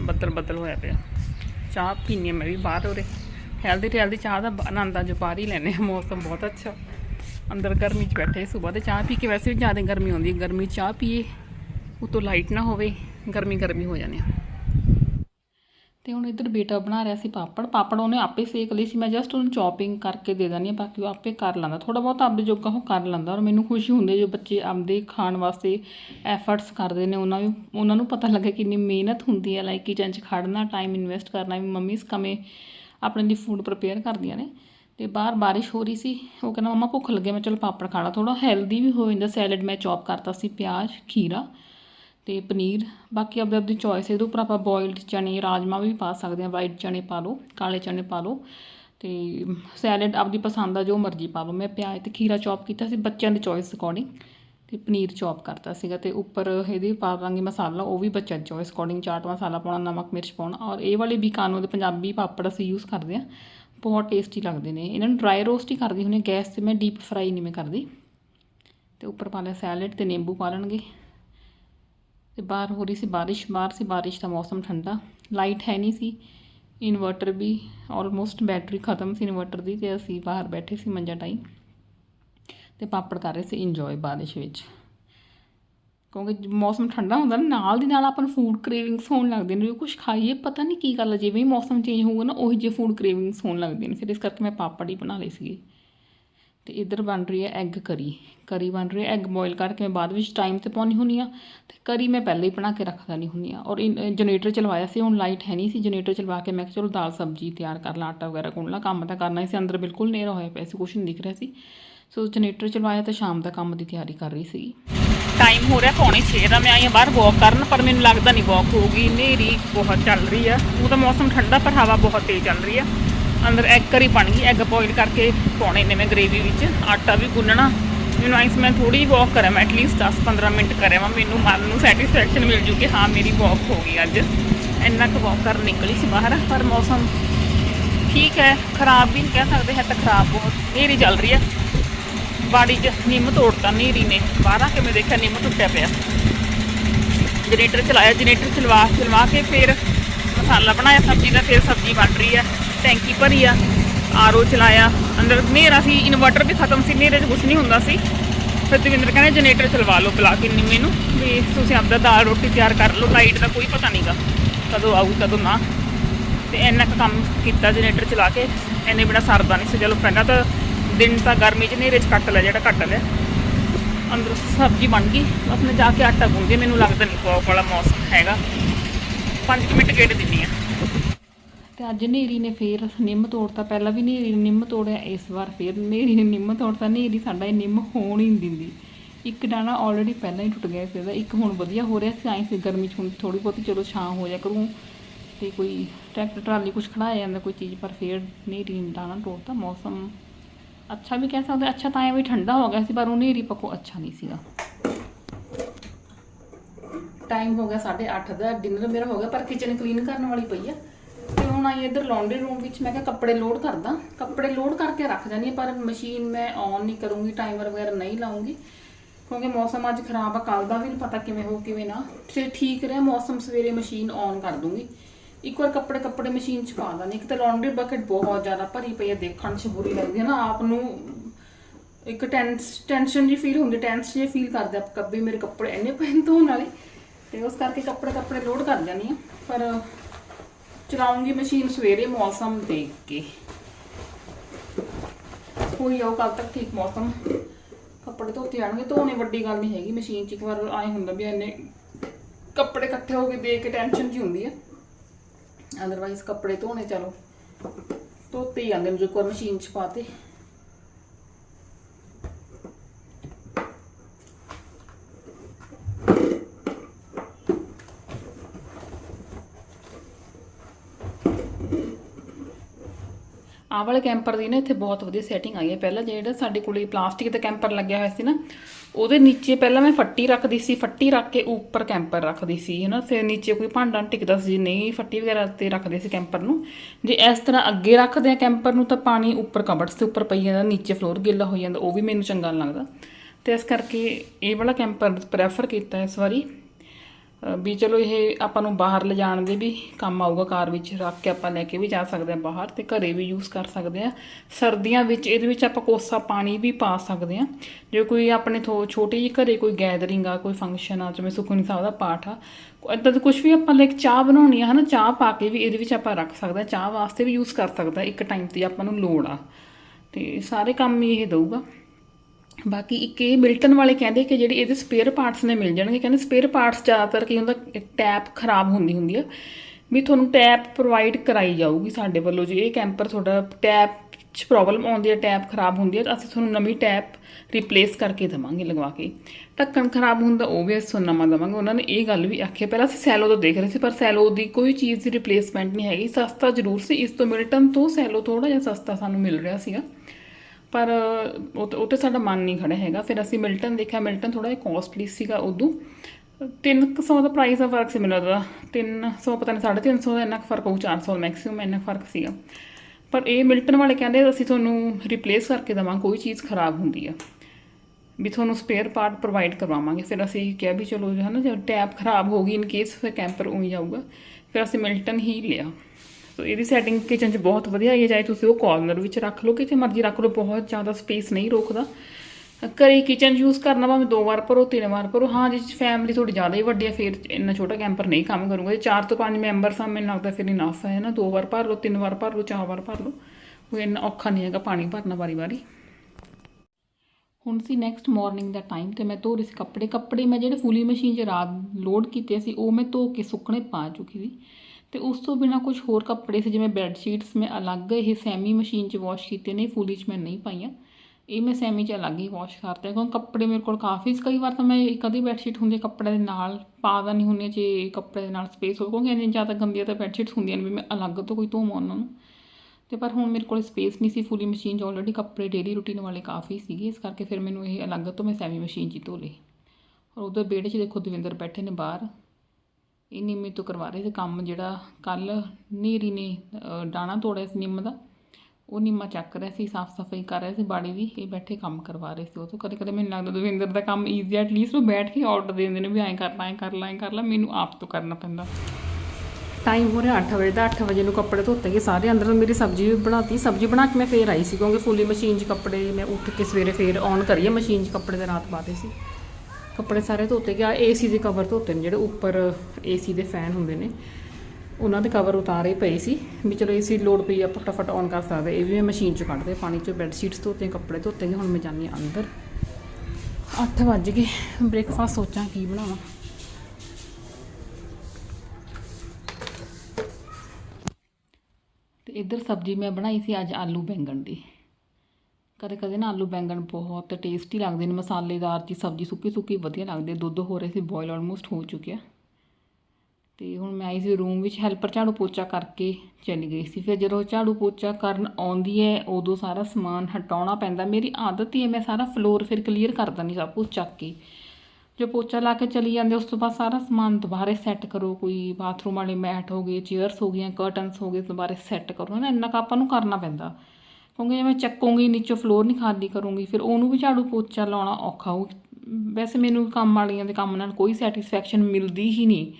ਬੱਦਲ ਬੱਦਲ ਹੋਇਆ ਪਿਆ। ਚਾਹ ਪੀਣੀ ਮੈਂ ਵੀ ਬਾਹਰ ਉਰੇ। ਹੈਲਦੀ ਟੈਲਦੀ ਚਾਹ ਦਾ ਆਨੰਦ ਆ ਜੋ ਬਾਹਰ ਹੀ। ਲੈਨੇ ਆ ਮੌਸਮ ਬਹੁਤ ਅੱਛਾ। ਅੰਦਰ ਗਰਮੀ 'ਚ ਬੈਠੇ, ਸਵੇਰ ਦੇ ਚਾਹ ਪੀ ਕੇ ਵੈਸੇ ਵੀ ਜ਼ਿਆਦਾ ਗਰਮੀ ਆਉਂਦੀ। ਹੈ ਗਰਮੀ 'ਚ ਚਾਹ ਪੀਏ। ਉਤੋਂ ਲਾਈਟ ਨਾ ਹੋਵੇ, ਗਰਮੀ ਗਰਮੀ ਹੋ ਜਾਂਦੇ ਆ। ਤੇ ਹੁਣ ਇੱਧਰ ਬੇਟਾ ਬਣਾ ਰਿਹਾ ਸੀ ਪਾਪੜ। ਪਾਪੜ ਉਹਨੇ ਆਪੇ ਸੇਕ ਲਈ ਸੀ, ਮੈਂ ਜਸਟ ਉਹਨੂੰ ਚੌਪਿੰਗ ਕਰਕੇ ਦੇ ਦਿੰਦੀ ਹਾਂ, ਬਾਕੀ ਉਹ ਆਪੇ ਕਰ ਲੈਂਦਾ। ਥੋੜਾ ਬਹੁਤ ਆਪਦੇ ਜੋਗਾ ਉਹ ਕਰ ਲੈਂਦਾ ਔਰ ਮੈਨੂੰ ਖੁਸ਼ੀ ਹੁੰਦੀ ਜੋ ਬੱਚੇ ਆਪਦੇ ਖਾਣ ਵਾਸਤੇ ਐਫਰਟਸ ਕਰਦੇ ਨੇ, ਉਹਨਾਂ ਨੂੰ ਉਹਨਾਂ ਨੂੰ ਪਤਾ ਲੱਗੇ ਕਿੰਨੀ ਮਿਹਨਤ ਹੁੰਦੀ ਹੈ ਲਾਈਕ ਕਿਚਨ 'ਚ ਖੜਨਾ ਟਾਈਮ ਇਨਵੈਸਟ ਕਰਨਾ, ਵੀ ਮੰਮੀਸ ਕਮੇ ਆਪਣੇ ਲਈ ਫੂਡ ਪ੍ਰਪੇਅਰ ਕਰਦੀਆਂ ਨੇ। ਤੇ ਬਾਹਰ ਬਾਰਿਸ਼ ਹੋ ਰਹੀ ਸੀ, ਉਹ ਕਹਿੰਦਾ, ਮਮਾ ਭੁੱਖ ਲੱਗੇ, ਮੈਂ ਚਲ ਪਾਪੜ ਖਾਣਾ ਥੋੜਾ ਹੈਲਦੀ ਵੀ ਹੋ ਜਾਂਦਾ ਸੈਲਡ ਮੈਂ ਚੌਪ ਕਰਤਾ ਸੀ, ਪਿਆਜ਼, ਖੀਰਾ। ਤੇ ਪਨੀਰ। ਬਾਕੀ ਆਪਦੇ ਆਪਦੀ ਚੋਇਸ ਇਹਦੇ ਉੱਪਰ ਆਪਾਂ ਬੋਇਲਡ ਚਣੇ ਰਾਜਮਾ ਵੀ ਪਾ ਸਕਦੇ ਹਾਂ ਵਾਈਟ ਚਣੇ ਪਾ ਲਓ, ਕਾਲੇ ਚਣੇ ਪਾ ਲਓ। ਤੇ ਸੈਲਡ ਆਪਦੀ ਪਸੰਦ ਦਾ ਜੋ ਮਰਜ਼ੀ ਪਾ ਲਓ। ਮੈਂ ਪਿਆਜ਼ ਤੇ ਖੀਰਾ ਚੌਪ ਕੀਤਾ ਸੀ, ਬੱਚਿਆਂ ਦੀ ਚੋਇਸ ਅਕੋਰਡਿੰਗ ਤੇ ਪਨੀਰ ਚੌਪ ਕਰਤਾ ਸੀਗਾ ਤੇ ਉੱਪਰ ਇਹਦੇ ਪਾ ਦਾਂਗੇ ਮਸਾਲਾ, ਉਹ ਵੀ ਬੱਚਿਆਂ ਦੀ ਚੋਇਸ ਅਕੋਰਡਿੰਗ ਚਾਟ, ਮਸਾਲਾ ਪਾਉਣਾ, ਨਮਕ, ਮਿਰਚ ਪਾਉਣਾ। ਔਰ ਇਹ ਵਾਲੇ ਵੀ ਦੇ ਪੰਜਾਬੀ ਪਾਪੜ ਅਸੀਂ ਯੂਜ਼ ਕਰਦੇ ਹਾਂ। ਬਹੁਤ ਟੇਸਟੀ ਲੱਗਦੇ ਨੇ। ਇਹਨਾਂ ਨੂੰ ਡਰਾਈ ਰੋਸਟ ਹੀ ਕਰਦੀ ਹੁੰਦੀ ਗੈਸ ਤੇ ਮੈਂ ਡੀਪ ਫਰਾਈ ਨਹੀਂ ਮੈਂ ਕਰਦੀ। ਤੇ ਉੱਪਰ ਪਾ ਲਿਆ ਸੈਲਡ ਤੇ ਨਿੰਬੂ ਪਾ ਲੈਣਗੇ। ਤੇ ਬਾਹਰ ਹੋ ਰਹੀ ਸੀ ਬਾਰਿਸ਼, ਬਾਹਰ ਸੀ ਬਾਰਿਸ਼ ਦਾ ਮੌਸਮ ਠੰਡਾ। ਲਾਈਟ ਹੈ ਨਹੀਂ ਸੀ। ਇਨਵਰਟਰ ਵੀ ਆਲਮੋਸਟ ਬੈਟਰੀ ਖਤਮ ਸੀ ਇਨਵਰਟਰ ਦੀ ਤੇ ਅਸੀਂ ਬਾਹਰ ਬੈਠੇ ਸੀ ਮੰਜਾ ਟਾਈ। ਤੇ ਪਾਪੜ ਕਰ ਰਹੇ ਸੀ ਇੰਜੋਏ ਬਾਰਿਸ਼ ਵਿੱਚ। ਕਿਉਂਕਿ ਮੌਸਮ ਠੰਡਾ ਹੁੰਦਾ ਨਾ, ਨਾਲ ਦੀ ਨਾਲ ਆਪਾਂ ਨੂੰ ਫੂਡ ਕ੍ਰੇਵਿੰਗਸ ਹੋਣ ਲੱਗਦੇ ਨੇ, ਵੀ ਕੁਝ ਖਾਈਏ, ਪਤਾ ਨਹੀਂ ਕੀ ਗੱਲ ਹੈ ਜਿਵੇਂ ਹੀ ਮੌਸਮ ਚੇਂਜ ਹੋਊਗਾ ਨਾ, ਉਹੀ ਜਿਹੇ ਫੂਡ ਕ੍ਰੇਵਿੰਗਸ ਹੋਣ ਲੱਗਦੇ ਨੇ। ਫਿਰ ਇਸ ਕਰਕੇ ਮੈਂ ਪਾਪੜ ਹੀ ਬਣਾ ਲਏ ਸੀਗੇ। ਤੇ ਇੱਧਰ ਬਣ ਰਹੀ ਹੈ ਐਗ ਕਰੀ। ਕਰੀ ਬਣ ਰਹੀ ਹੈ ਐਗ ਬੋਇਲ ਕਰਕੇ ਮੈਂ ਬਾਅਦ ਵਿੱਚ ਟਾਈਮ ਤੇ ਪਾਉਣੀ ਹੁੰਦੀ ਆ ਤੇ ਕਰੀ ਮੈਂ ਪਹਿਲਾਂ ਹੀ ਬਣਾ ਕੇ ਰੱਖ ਲੈਣੀ ਹੁੰਦੀ ਆ ਔਰ ਜਨਰੇਟਰ ਚਲਵਾਇਆ ਸੀ, ਹੁਣ ਲਾਈਟ ਹੈ ਨਹੀਂ ਸੀ। ਜਨਰੇਟਰ ਚਲਵਾ ਕੇ ਮੈਂ ਕਿਹਾ ਚਲੋ ਦਾਲ, ਸਬਜ਼ੀ ਤਿਆਰ ਕਰ ਲਾਂ, ਆਟਾ ਵਗੈਰਾ ਗੁੰਨ ਲਾਂ। ਕੰਮ ਤਾਂ ਕਰਨਾ ਹੀ ਸੀ, ਅੰਦਰ ਬਿਲਕੁਲ ਹਨੇਰਾ ਹੋਇਆ ਪਿਆ ਸੀ, ਕੁਛ ਨਹੀਂ ਦਿਖ ਰਿਹਾ ਸੀ। ਸੋ ਜਨਰੇਟਰ ਚਲਵਾਇਆ ਤੇ ਸ਼ਾਮ ਦਾ ਕੰਮ ਦੀ ਤਿਆਰੀ ਕਰ ਰਹੀ ਸੀ। ਟਾਈਮ ਹੋ ਰਿਹਾ ਪੌਣੇ 6 ਦਾ, ਮੈਂ ਆਈ ਹਾਂ ਬਾਹਰ ਵਾਕ ਕਰਨ, ਪਰ ਮੈਨੂੰ ਲੱਗਦਾ ਨਹੀਂ ਵਾਕ ਹੋਊਗੀ। ਹਨੇਰੀ ਬਹੁਤ ਚੱਲ ਰਹੀ ਆ ਉਹ ਤਾਂ ਮੌਸਮ ਠੰਡਾ, ਪਰ ਹਵਾ ਬਹੁਤ ਤੇਜ਼ ਚੱਲ ਰਹੀ ਆ ਅੰਦਰ ਐਗ ਕਰੀ ਬਣ ਗਈ ਐਗ ਬੋਇਲ ਕਰਕੇ ਪਾਉਣੇ ਨੇ ਮੈਂ ਗ੍ਰੇਵੀ ਵਿੱਚ, ਆਟਾ ਵੀ ਗੁੰਨਣਾ। ਮੈਨੂੰ ਆਈਸ ਮੈਂ ਥੋੜੀ ਵਾਕ ਕਰਾਂ, ਮੈਂ ਐਟਲੀਸਟ 10-15 ਮਿੰਟ ਕਰਾਂ ਮੈਂ ਮੈਨੂੰ ਮਨ ਨੂੰ ਸੈਟੀਸਫੈਕਸ਼ਨ ਮਿਲ ਜੂ ਕਿ ਹਾਂ, ਮੇਰੀ ਵਾਕ ਹੋ ਗਈ ਅੱਜ। ਇੰਨਾ ਕੁ ਵਾਕ ਕਰਨ ਨਿਕਲੀ ਸੀ ਬਾਹਰ, ਪਰ ਮੌਸਮ ਠੀਕ ਹੈ, ਖਰਾਬ ਵੀ ਨਹੀਂ ਕਹਿ ਸਕਦੇ ਹੈ ਤਾਂ ਖਰਾਬ ਬਹੁਤ, ਹਨੇਰੀ ਚੱਲ ਰਹੀ ਹੈ। ਬਾੜੀ 'ਚ ਨਿੰਮ ਤੋੜਤਾ ਨੀਰੀ ਨੇ, ਬਾਹਰ ਆ ਕੇ ਮੈਂ ਦੇਖਿਆ ਨਿੰਮ ਟੁੱਟਿਆ ਪਿਆ। ਜਨਰੇਟਰ ਚਲਾਇਆ, ਜਨਰੇਟਰ ਚਲਵਾ ਚਲਵਾ ਕੇ ਫਿਰ ਮਸਾਲਾ ਬਣਾਇਆ, ਸਬਜ਼ੀ ਦਾ, ਫਿਰ ਸਬਜ਼ੀ ਬਣ ਰਹੀ ਹੈ। ਟੈਂਕੀ ਭਰੀ ਆ ਆਰਓ ਚਲਾਇਆ। ਅੰਦਰ ਹਨੇਰਾ ਸੀ, ਇਨਵਰਟਰ ਵੀ ਖਤਮ ਸੀ, ਹਨੇਰੇ 'ਚ ਕੁਝ ਨਹੀਂ ਹੁੰਦਾ ਸੀ। ਫਿਰ ਦਵਿੰਦਰ ਕਹਿੰਦੇ, ਜਨਰੇਟਰ ਚਲਵਾ ਲਓ ਬੁਲਾ ਕੇ ਨਿੰਮੇ ਨੂੰ ਵੀ ਤੁਸੀਂ ਆਪਦਾ ਦਾਲ ਰੋਟੀ ਤਿਆਰ ਕਰ ਲਓ, ਲਾਈਟ ਦਾ ਕੋਈ ਪਤਾ ਨਹੀਂਗਾ ਕਦੋਂ ਆਊ, ਕਦੋਂ ਨਾ। ਤੇ ਇੰਨਾ ਕੁ ਕੰਮ ਕੀਤਾ ਜਨਰੇਟਰ ਚਲਾ ਕੇ ਇੰਨੇ ਬਿਨਾ ਸਰਦਾ ਨਹੀਂ ਸੀ। ਚਲੋ ਪਹਿਲਾਂ ਤਾਂ ਦਿਨ ਤਾਂ ਗਰਮੀ 'ਚ ਹਨੇਰੇ 'ਚ ਕੱਟ ਲਿਆ, ਜਿਹੜਾ ਕੱਟ ਲਿਆ। ਅੰਦਰ ਸਬਜ਼ੀ ਬਣ ਗਈ, ਬਸ ਮੈਂ ਜਾ ਕੇ ਆਟਾ ਗੁੰਦੇ ਮੈਨੂੰ ਲੱਗਦਾ ਨਹੀਂ ਪੌਕ ਵਾਲਾ ਮੌਸਮ ਹੈਗਾ। 5 ਮਿੰਟ ਗੇੜ ਦਿੰਨੀ ਆ ਤੇ ਅੱਜ ਹਨੇਰੀ ਨੇ ਫੇਰ ਨਿੰਮ ਤੋੜਤਾ। ਪਹਿਲਾਂ ਵੀ ਹਨੇਰੀ ਨੇ ਨਿੰਮ ਤੋੜਿਆ, ਇਸ ਵਾਰ ਫੇਰ ਹਨੇਰੀ ਨੇ ਨਿੰਮ ਤੋੜਤਾ। ਹਨੇਰੀ ਸਾਡਾ ਇਹ ਨਿੰਮ ਹੋਣ ਹੀ ਨਹੀਂ ਦਿੰਦੀ। ਇੱਕ ਡਾਣਾ ਆਲਰੇਡੀ ਪਹਿਲਾਂ ਹੀ ਟੁੱਟ ਗਿਆ ਸੀ ਇਹਦਾ। ਇੱਕ ਹੁਣ ਵਧੀਆ ਹੋ ਰਿਹਾ ਸੀ ਆਈ ਗਰਮੀ ਚ ਹੁਣ ਥੋੜੀ ਬਹੁਤੀ ਚਲੋ ਛਾਂ ਹੋ ਜਾ ਕਰੂ। ਤੇ ਕੋਈ ਟਰੈਕਟਰ, ਟਰਾਲੀ ਕੁਝ ਖੜਾਇਆ ਜਾਂਦਾ ਕੋਈ ਚੀਜ਼, ਪਰ ਫੇਰ ਹਨੇਰੀ ਨੇ ਡਾਣਾ ਤੋੜਤਾ। ਮੌਸਮ ਅੱਛਾ ਵੀ ਕਹਿ ਸਕਦੇ ਅੱਛਾ ਤਾਂ ਇਹ ਵੀ ਠੰਡਾ ਹੋ ਗਿਆ ਸੀ, ਪਰ ਉਹ ਹਨੇਰੀ ਪੱਕੋ ਅੱਛਾ ਨਹੀਂ ਸੀਗਾ। ਟਾਈਮ ਹੋ ਗਿਆ 8:30 ਦਾ। ਡਿਨਰ ਮੇਰਾ ਹੋ ਗਿਆ, ਪਰ ਕਿਚਨ ਕਲੀਨ ਕਰਨ ਵਾਲੀ ਪਈ ਆ। ਹੁਣ ਆਈ ਇੱਧਰ ਲਾਂਡਰੀ ਰੂਮ ਵਿੱਚ ਮੈਂ ਕਿਹਾ ਕੱਪੜੇ ਲੋਡ ਕਰਦਾ। ਕੱਪੜੇ ਲੋਡ ਕਰਕੇ ਰੱਖ ਜਾਨੀ ਆ, ਪਰ ਮਸ਼ੀਨ ਮੈਂ ਔਨ ਨਹੀਂ ਕਰੂੰਗੀ ਟਾਈਮਰ ਵਗੈਰਾ ਨਹੀਂ ਲਾਉਂਗੀ। ਕਿਉਂਕਿ ਮੌਸਮ ਅੱਜ ਖਰਾਬ ਆ ਕੱਲ ਦਾ ਵੀ ਨਹੀਂ ਪਤਾ ਕਿਵੇਂ ਹੋ ਕਿਵੇਂ ਨਾ। ਜੇ ਠੀਕ ਰਿਹਾ ਮੌਸਮ ਸਵੇਰੇ ਮਸ਼ੀਨ ਔਨ ਕਰ ਦੂੰਗੀ। ਇੱਕ ਵਾਰ ਕੱਪੜੇ ਕੱਪੜੇ ਮਸ਼ੀਨ 'ਚ ਪਾ ਦਾਂ ਇੱਕ ਤਾਂ ਲਾਂਡਰੀ ਬਕਟ ਬਹੁਤ ਜ਼ਿਆਦਾ ਭਰੀ ਪਈ ਹੈ ਦੇਖਣ 'ਚ ਬੁਰੀ ਲੱਗਦੀ ਹੈ ਨਾ ਆਪ ਨੂੰ ਇੱਕ ਟੈਂਸ ਟੈਨਸ਼ਨ ਜੀ ਫੀਲ ਹੁੰਦੀ ਟੈਂਸ ਜੀ ਫੀਲ ਕਰਦੇ ਆਪ ਕੱਬੇ ਮੇਰੇ ਕੱਪੜੇ ਇੰਨੇ ਪਹਿਨ ਨੇ ਧੋਣ ਵਾਲੇ। ਤੇ ਉਸ ਕਰਕੇ ਕੱਪੜੇ ਕੱਪੜੇ ਲੋਡ ਕਰ ਜਾਂਦੀ ਆ ਪਰ ਚਲਾਉਂਗੀ ਮਸ਼ੀਨ ਸਵੇਰੇ ਮੌਸਮ ਦੇਖ ਕੇ। ਹੋਈ ਆਉ ਕੱਲ ਤੱਕ ਠੀਕ ਮੌਸਮ ਕੱਪੜੇ ਧੋਤੇ ਜਾਣਗੇ, ਧੋਣੇ ਵੱਡੀ ਗੱਲ ਨਹੀਂ ਹੈਗੀ ਮਸ਼ੀਨ 'ਚ ਇੱਕ ਵਾਰ ਆਏ ਹੁੰਦਾ ਵੀ ਇੰਨੇ ਕੱਪੜੇ ਇਕੱਠੇ ਹੋ ਕੇ ਦੇਖ ਕੇ ਟੈਨਸ਼ਨ ਜੀ ਹੁੰਦੀ ਆ। ਅਦਰਵਾਈਜ਼ ਕੱਪੜੇ ਧੋਣੇ ਚਲੋ, ਧੋਤੇ ਹੀ ਜਾਂਦੇ ਨੇ ਮਸ਼ੀਨ 'ਚ ਪਾਤੇ ਆਹ ਵਾਲੇ ਕੈਂਪਰ ਦੀ ਨਾ ਇੱਥੇ ਬਹੁਤ ਵਧੀਆ ਸੈਟਿੰਗ ਆਈ ਹੈ। ਪਹਿਲਾਂ ਜਿਹੜਾ ਸਾਡੇ ਕੋਲੇ ਪਲਾਸਟਿਕ ਦਾ ਕੈਂਪਰ ਲੱਗਿਆ ਹੋਇਆ ਸੀ ਨਾ, ਉਹਦੇ ਨੀਚੇ ਪਹਿਲਾਂ ਮੈਂ ਫੱਟੀ ਰੱਖਦੀ ਸੀ, ਫੱਟੀ ਰੱਖ ਕੇ ਉੱਪਰ ਕੈਂਪਰ ਰੱਖਦੀ ਸੀ, ਹੈ ਨਾ। ਫਿਰ ਨੀਚੇ ਕੋਈ ਭਾਂਡਾ ਨੀ ਟਿਕਦਾ ਸੀ, ਨਹੀਂ ਫੱਟੀ ਵਗੈਰਾ ਤੇ ਰੱਖਦੇ ਸੀ ਕੈਂਪਰ ਨੂੰ। ਜੇ ਇਸ ਤਰ੍ਹਾਂ ਅੱਗੇ ਰੱਖਦੇ ਆ ਕੈਂਪਰ ਨੂੰ ਤਾਂ ਪਾਣੀ ਉੱਪਰ ਕਬਰਡਸ ਦੇ ਉੱਪਰ ਪਈ ਜਾਂਦਾ, ਨੀਚੇ ਫਲੋਰ ਗਿੱਲਾ ਹੋ ਜਾਂਦਾ, ਉਹ ਵੀ ਮੈਨੂੰ ਚੰਗਾ ਨਹੀਂ ਲੱਗਦਾ। ਤੇ ਇਸ ਕਰਕੇ ਇਹ ਵਾਲਾ ਕੈਂਪਰ ਪ੍ਰੈਫਰ ਕੀਤਾ ਇਸ ਵਾਰੀ। ਵੀ ਚਲੋ ਇਹ ਆਪਾਂ ਨੂੰ ਬਾਹਰ ਲਿਜਾਣ ਦੇ ਵੀ ਕੰਮ ਆਊਗਾ ਕਾਰ ਵਿੱਚ, ਰੱਖ ਕੇ ਆਪਾਂ ਲੈ ਕੇ ਵੀ ਜਾ ਸਕਦੇ ਹਾਂ ਬਾਹਰ ਤੇ ਘਰੇ ਵੀ ਯੂਜ਼ ਕਰ ਸਕਦੇ ਆ ਸਰਦੀਆਂ ਵਿੱਚ, ਇਹਦੇ ਵਿੱਚ ਆਪਾਂ ਕੋਸਾ ਪਾਣੀ ਵੀ ਪਾ ਸਕਦੇ ਆ ਜੇ ਕੋਈ ਆਪਣੇ ਥੋ, ਛੋਟੀ ਜਿਹੀ ਘਰੇ ਕੋਈ ਗੈਦਰਿੰਗ ਆ, ਕੋਈ ਫੰਕਸ਼ਨ ਆ, ਜਿਵੇਂ ਸੁਖਮਨੀ ਸਾਹਿਬ ਦਾ ਪਾਠ ਆ ਇਦਾਂ ਦਾ ਕੁਝ ਵੀ ਆਪਾਂ ਲਾਈਕ ਚਾਹ ਬਣਾਉਣੀ ਆ, ਹਨਾ, ਚਾਹ ਪਾ ਕੇ ਵੀ ਇਹਦੇ ਵਿੱਚ ਆਪਾਂ ਰੱਖ ਸਕਦੇ ਆ ਚਾਹ ਵਾਸਤੇ ਵੀ ਯੂਜ਼ ਕਰ ਸਕਦਾ ਇੱਕ ਟਾਈਮ ਤੇ ਆਪਾਂ ਨੂੰ ਲੋੜ ਆ। ਤੇ ਸਾਰੇ ਕੰਮ ਹੀ ਇਹ ਦਊਗਾ। ਬਾਕੀ ਇੱਕ ਇਹ ਮਿਲਟਨ ਵਾਲੇ ਕਹਿੰਦੇ ਕਿ ਜਿਹੜੇ ਇਹਦੇ ਸਪੇਅਰ ਪਾਰਟਸ ਨੇ ਮਿਲ ਜਾਣਗੇ, ਕਹਿੰਦੇ ਸਪੇਅਰ ਪਾਰਟਸ ਜ਼ਿਆਦਾਤਰ ਕੀ ਹੁੰਦਾ ਟੈਪ ਖਰਾਬ ਹੁੰਦੀ ਹੁੰਦੀ ਆ, ਵੀ ਤੁਹਾਨੂੰ ਟੈਪ ਪ੍ਰੋਵਾਈਡ ਕਰਾਈ ਜਾਊਗੀ ਸਾਡੇ ਵੱਲੋਂ, ਜੇ ਇਹ ਕੈਂਪਰ ਤੁਹਾਡਾ ਟੈਪ 'ਚ ਪ੍ਰੋਬਲਮ ਆਉਂਦੀ ਹੈ ਟੈਪ ਖਰਾਬ ਹੁੰਦੀ ਹੈ ਤਾਂ ਅਸੀਂ ਤੁਹਾਨੂੰ ਨਵੀਂ ਟੈਪ ਰਿਪਲੇਸ ਕਰਕੇ ਦੇਵਾਂਗੇ ਲਗਵਾ ਕੇ। ਢੱਕਣ ਖਰਾਬ ਹੁੰਦਾ, ਉਹ ਵੀ ਅਸੀਂ ਤੁਹਾਨੂੰ ਨਵਾਂ ਦੇਵਾਂਗੇ। ਉਹਨਾਂ ਨੇ ਇਹ ਗੱਲ ਵੀ ਆਖੀ ਪਹਿਲਾਂ ਅਸੀਂ ਸੈਲੋ ਤੋਂ ਦੇਖ ਰਹੇ ਸੀ, ਪਰ ਸੈਲੋ ਦੀ ਕੋਈ ਚੀਜ਼ ਦੀ ਰਿਪਲੇਸਮੈਂਟ ਨਹੀਂ ਹੈਗੀ, ਸਸਤਾ ਜ਼ਰੂਰ ਸੀ, ਇਸ ਤੋਂ ਮਿਲਟਨ ਤੋਂ ਸੈਲੋ ਥੋੜਾ ਜਿਹਾ ਸਸਤਾ ਸਾਨੂੰ ਮਿਲ ਰਿਹਾ ਸੀਗਾ। ਪਰ, ਉਹ ਤੇ- ਸਾਡਾ ਮਨ ਨਹੀਂ ਖੜਾ ਹੈਗਾ। ਫਿਰ ਅਸੀਂ ਮਿਲਟਨ ਦੇਖਿਆ। ਮਿਲਟਨ ਥੋੜਾ ਜਿਹਾ ਕਾਸਟਲੀ ਸੀਗਾ ਉਦੋਂ। 300 ਦਾ ਪ੍ਰਾਈਸ ਦਾ ਫ਼ਰਕ ਸੀ ਮੈਨੂੰ ਲੱਗਦਾ। 300 ਪਤਾ ਨਹੀਂ 350 ਦਾ ਇੰਨਾ ਕੁ ਫ਼ਰਕ ਹੋਊ 400 ਮੈਕਸਿਮਮ ਇੰਨਾ ਕੁ ਫ਼ਰਕ ਸੀਗਾ। ਪਰ ਇਹ ਮਿਲਟਨ ਵਾਲੇ ਕਹਿੰਦੇ ਅਸੀਂ ਤੁਹਾਨੂੰ ਰਿਪਲੇਸ ਕਰਕੇ ਦੇਵਾਂਗੇ, ਕੋਈ ਚੀਜ਼ ਖਰਾਬ ਹੁੰਦੀ ਆ। ਵੀ ਤੁਹਾਨੂੰ ਸਪੇਅਰ ਪਾਰਟ ਪ੍ਰੋਵਾਈਡ ਕਰਵਾਵਾਂਗੇ। ਫਿਰ ਅਸੀਂ ਕਿਹਾ ਵੀ ਚਲੋ ਹੈ ਨਾ ਜੇ ਟੈਪ ਖਰਾਬ ਹੋ ਗਈ ਇਨ ਕੇਸ ਫਿਰ ਕੈਂਪਰ ਉਹੀ ਜਾਊਗਾ। ਫਿਰ ਅਸੀਂ ਮਿਲਟਨ ਹੀ ਲਿਆ। ਸੋ ਇਹਦੀ ਸੈਟਿੰਗ ਕਿਚਨ 'ਚ ਬਹੁਤ ਵਧੀਆ ਆਈ ਹੈ, ਚਾਹੇ ਤੁਸੀਂ ਉਹ ਕਾਰਨਰ ਵਿੱਚ ਰੱਖ ਲਓ ਕਿਤੇ ਮਰਜ਼ੀ ਰੱਖ ਲਓ, ਬਹੁਤ ਜ਼ਿਆਦਾ ਸਪੇਸ ਨਹੀਂ ਰੋਕਦਾ। ਘਰੇ ਕਿਚਨ ਯੂਜ਼ ਕਰਨਾ ਭਾਵੇਂ ਦੋ ਵਾਰ ਭਰੋ, ਤਿੰਨ ਵਾਰ ਭਰੋ, ਹਾਂ, ਜੇ ਫੈਮਿਲੀ ਥੋੜੀ ਜ਼ਿਆਦਾ ਹੀ ਵੱਡੀ ਹੈ, ਫਿਰ ਇੰਨਾ ਛੋਟਾ ਕੈਂਪਰ ਨਹੀਂ ਕੰਮ ਕਰੂਗਾ। ਜੇ ਚਾਰ ਤੋਂ ਪੰਜ ਮੈਂਬਰਸ ਆ, ਮੈਨੂੰ ਲੱਗਦਾ ਫਿਰ ਇਨਫ ਹੈ ਨਾ, ਦੋ ਵਾਰ ਭਰ ਲਓ, ਤਿੰਨ ਵਾਰ ਭਰ ਲਓ, ਚਾਰ ਵਾਰ ਭਰ ਲਓ। ਕੋਈ ਇੰਨਾ ਔਖਾ ਨਹੀਂ ਹੈਗਾ ਪਾਣੀ ਭਰਨਾ ਵਾਰੀ ਵਾਰੀ ਹੁਣ ਸੀ ਨੈਕਸਟ ਮਾਰਨਿੰਗ ਦਾ ਟਾਈਮ ਤੇ ਮੈਂ ਧੋ ਰਹੀ ਸੀ ਕੱਪੜੇ। ਕੱਪੜੇ ਮੈਂ ਜਿਹੜੇ ਫੁੱਲੀ ਮਸ਼ੀਨ 'ਚ ਰਾਤ ਲੋਡ ਕੀਤੇ ਸੀ, ਉਹ ਮੈਂ ਧੋ ਕੇ ਸੁੱਕਣੇ ਪਾ ਚੁੱਕੀ ਸੀ। ਤੇ ਉਸ ਤੋਂ ਬਿਨਾ ਕੁਝ ਹੋਰ ਕੱਪੜੇ ਸੀ, ਜਿਵੇਂ ਬੈੱਡ ਸ਼ੀਟਸ ਮੈਂ ਅਲੱਗ ਇਹ ਸੈਮੀ ਮਸ਼ੀਨ 'ਚ ਵਾਸ਼ ਕੀਤੇ ਨੇ, ਫੂਲੀ 'ਚ ਮੈਂ ਨਹੀਂ ਪਾਈਆਂ। ਇਹ ਮੈਂ ਸੈਮੀ 'ਚ ਅਲੱਗ ਹੀ ਵਾਸ਼ ਕਰਤੇ, ਕਿਉਂਕਿ ਕੱਪੜੇ ਮੇਰੇ ਕੋਲ ਕਾਫੀ ਸੀ। ਕਈ ਵਾਰ ਤਾਂ ਮੈਂ ਇੱਕ ਅੱਧੀ ਬੈੱਡ ਸ਼ੀਟ ਹੁੰਦੀ ਕੱਪੜੇ ਦੇ ਨਾਲ ਪਾ ਦਾ ਨਹੀਂ ਹੁੰਦੀਆਂ ਜੇ ਕੱਪੜੇ ਦੇ ਨਾਲ ਸਪੇਸ ਹੋ ਕਿਉਂਕਿ ਇੰਨੀ ਜ਼ਿਆਦਾ ਗੰਦੀਆਂ ਤਾਂ ਬੈੱਡ ਸ਼ੀਟਸ ਹੁੰਦੀਆਂ ਨੇ ਵੀ ਮੈਂ ਅਲੱਗ ਤੋਂ ਕੋਈ ਧੋਵਾਂ ਉਹਨਾਂ ਨੂੰ। ਤੇ ਪਰ ਹੁਣ ਮੇਰੇ ਕੋਲ ਸਪੇਸ ਨਹੀਂ ਸੀ, ਫੁੱਲੀ ਮਸ਼ੀਨ 'ਚ ਆਲਰੇਡੀ ਕੱਪੜੇ ਡੇਲੀ ਰੂਟੀਨ ਵਾਲੇ ਕਾਫੀ ਸੀਗੇ, ਇਸ ਕਰਕੇ ਫਿਰ ਮੈਨੂੰ ਇਹ ਅਲੱਗ ਤੋਂ ਮੈਂ ਸੈਮੀ ਮਸ਼ੀਨ 'ਚ ਹੀ ਧੋ ਲਏ। ਔਰ ਉਧਰ ਵਿਹੜੇ 'ਚ ਦੇਖੋ ਦਵਿੰਦਰ ਬੈਠੇ ਨੇ ਬਾਹਰ। ਇਹ ਨਿੰਮੇ ਤੋਂ ਕਰਵਾ ਰਹੇ ਸੀ ਕੰਮ ਜਿਹੜਾ ਕੱਲ ਨੀਰੀ ਨੇ ਅ, ਡਾਣਾ ਤੋੜਿਆ ਸੀ ਨਿੰਮ ਦਾ। ਉਹ ਨਿੰਮਾ ਚੱਕ ਰਿਹਾ ਸੀ ਸਾਫ਼ ਸਫ਼ਾਈ ਕਰ ਰਿਹਾ ਸੀ ਬਾੜੀ ਦੀ ਇਹ ਬੈਠੇ ਕੰਮ ਕਰਵਾ ਰਹੇ ਸੀ ਉਹ ਤੋਂ। ਕਦੇ ਕਦੇ ਮੈਨੂੰ ਲੱਗਦਾ ਦਵਿੰਦਰ ਦਾ ਕੰਮ ਈਜ਼ੀ ਐਟਲੀਸਟ ਉਹ ਬੈਠ ਕੇ ਆਰਡਰ ਦੇ ਦਿੰਦੇ ਨੇ ਵੀ ਐਂ ਕਰ ਲਾ ਐਂ ਕਰ ਲਾ ਐਂ ਕਰ ਲਾ ਮੈਨੂੰ ਆਪ ਤੋਂ ਕਰਨਾ ਪੈਂਦਾ। ਟਾਈਮ ਹੋ ਰਿਹਾ 8 ਵਜੇ ਦਾ 8 ਵਜੇ ਨੂੰ ਕੱਪੜੇ ਧੋਤੇ ਗਏ ਸਾਰੇ ਅੰਦਰ ਮੇਰੀ ਸਬਜ਼ੀ ਵੀ ਬਣਾਤੀ। ਸਬਜ਼ੀ ਬਣਾ ਕੇ ਮੈਂ ਫੇਰ ਆਈ ਸੀ ਕਿਉਂਕਿ ਫੁੱਲੀ ਮਸ਼ੀਨ 'ਚ ਕੱਪੜੇ ਮੈਂ ਉੱਠ ਕੇ ਸਵੇਰੇ ਫੇਰ ਔਨ ਕਰੀਏ ਮਸ਼ੀਨ 'ਚ ਕੱਪੜੇ ਦੇ ਰਾਤ ਪਾਤੇ ਸੀ। ਕੱਪੜੇ ਸਾਰੇ ਧੋਤੇ ਗਿਆ ਏਸੀ ਦੇ ਕਵਰ ਧੋਤੇ ਨੇ, ਜਿਹੜੇ ਉੱਪਰ ਏਸੀ ਦੇ ਫੈਨ ਹੁੰਦੇ ਨੇ। ਉਹਨਾਂ ਦੇ ਕਵਰ ਉਤਾਰੇ ਪਏ ਸੀ। ਵੀ ਚਲੋ ਏਸੀ ਲੋਡ ਪਈ ਆ, ਫਟਾਫਟ ਔਨ ਕਰ ਸਕਦੇ ਇਹ ਵੀ ਮੈਂ ਮਸ਼ੀਨ 'ਚ ਕੱਢਦੇ ਪਾਣੀ 'ਚ ਬੈੱਡ ਸ਼ੀਟਸ ਧੋਤੇ, ਕੱਪੜੇ ਧੋਤੇ ਗਏ ਹੁਣ ਮੈਂ ਜਾਂਦੀ ਹਾਂ ਅੰਦਰ। 8 ਵੱਜ ਗਏ। ਬ੍ਰੇਕਫਾਸਟ ਸੋਚਾਂ ਕੀ ਬਣਾਵਾਂ। ਤੇ ਇੱਧਰ ਸਬਜ਼ੀ ਮੈਂ ਬਣਾਈ ਸੀ ਅੱਜ ਆਲੂ ਬੈਂਗਣ ਦੀ। ਕਦੇ ਕਦੇ ਨਾ ਆਲੂ ਬੈਂਗਣ ਬਹੁਤ ਟੇਸਟੀ ਲੱਗਦੇ ਨੇ, ਮਸਾਲੇਦਾਰ ਜੀ ਸਬਜ਼ੀ ਸੁੱਕੀ ਸੁੱਕੀ ਵਧੀਆ ਲੱਗਦੀ ਦੁੱਧ ਹੋ ਰਿਹਾ ਸੀ ਬੋਇਲ ਆਲਮੋਸਟ ਹੋ ਚੁੱਕਿਆ। ਤੇ ਹੁਣ ਮੈਂ ਆਈ ਸੀ ਰੂਮ ਵਿੱਚ ਹੈਲਪਰ ਝਾੜੂ ਪੋਚਾ ਕਰਕੇ ਚਲੀ ਗਈ ਸੀ। ਫਿਰ ਜਦੋਂ ਝਾੜੂ ਪੋਚਾ ਕਰਨ ਆਉਂਦੀ ਹੈ, ਉਦੋਂ ਸਾਰਾ ਸਮਾਨ ਹਟਾਉਣਾ ਪੈਂਦਾ। ਮੇਰੀ ਆਦਤ ਹੀ ਹੈ, ਮੈਂ ਸਾਰਾ ਫਲੋਰ ਫਿਰ ਕਲੀਅਰ ਕਰ ਦਿੰਦੀ ਸਭ ਕੁਝ ਚੱਕ ਕੇ। ਜੋ ਪੋਚਾ ਲਾ ਕੇ ਚਲੀ ਜਾਂਦੇ, ਉਸ ਤੋਂ ਬਾਅਦ ਸਾਰਾ ਸਮਾਨ ਦੁਬਾਰੇ ਸੈੱਟ ਕਰੋ। ਕੋਈ ਬਾਥਰੂਮ ਵਾਲੇ ਮੈਟ ਹੋ ਗਏ ਚੇਅਰਸ ਹੋ ਗਈਆਂ ਕਰਟਨਸ ਹੋ ਗਏ, ਦੁਬਾਰੇ ਸੈੱਟ ਕਰੋ। ਨਾ, ਇੰਨਾ ਕੁ ਆਪਾਂ ਨੂੰ ਕਰਨਾ ਪੈਂਦਾ। ਕਿਉਂਕਿ ਜੇ ਮੈਂ ਚੱਕੂੰਗੀ ਨੀਚੋਂ ਫਲੋਰ ਨਹੀਂ ਖਾਲੀ ਕਰੂੰਗੀ, ਫਿਰ ਉਹਨੂੰ ਵੀ ਝਾੜੂ ਪੋਚਾ ਲਾਉਣਾ ਔਖਾ ਹੋ ਵੈਸੇ ਮੈਨੂੰ ਕੰਮ ਵਾਲੀਆਂ ਦੇ ਕੰਮ ਨਾਲ ਕੋਈ ਸੈਟੀਸਫੈਕਸ਼ਨ ਮਿਲਦੀ ਹੀ ਨਹੀਂ।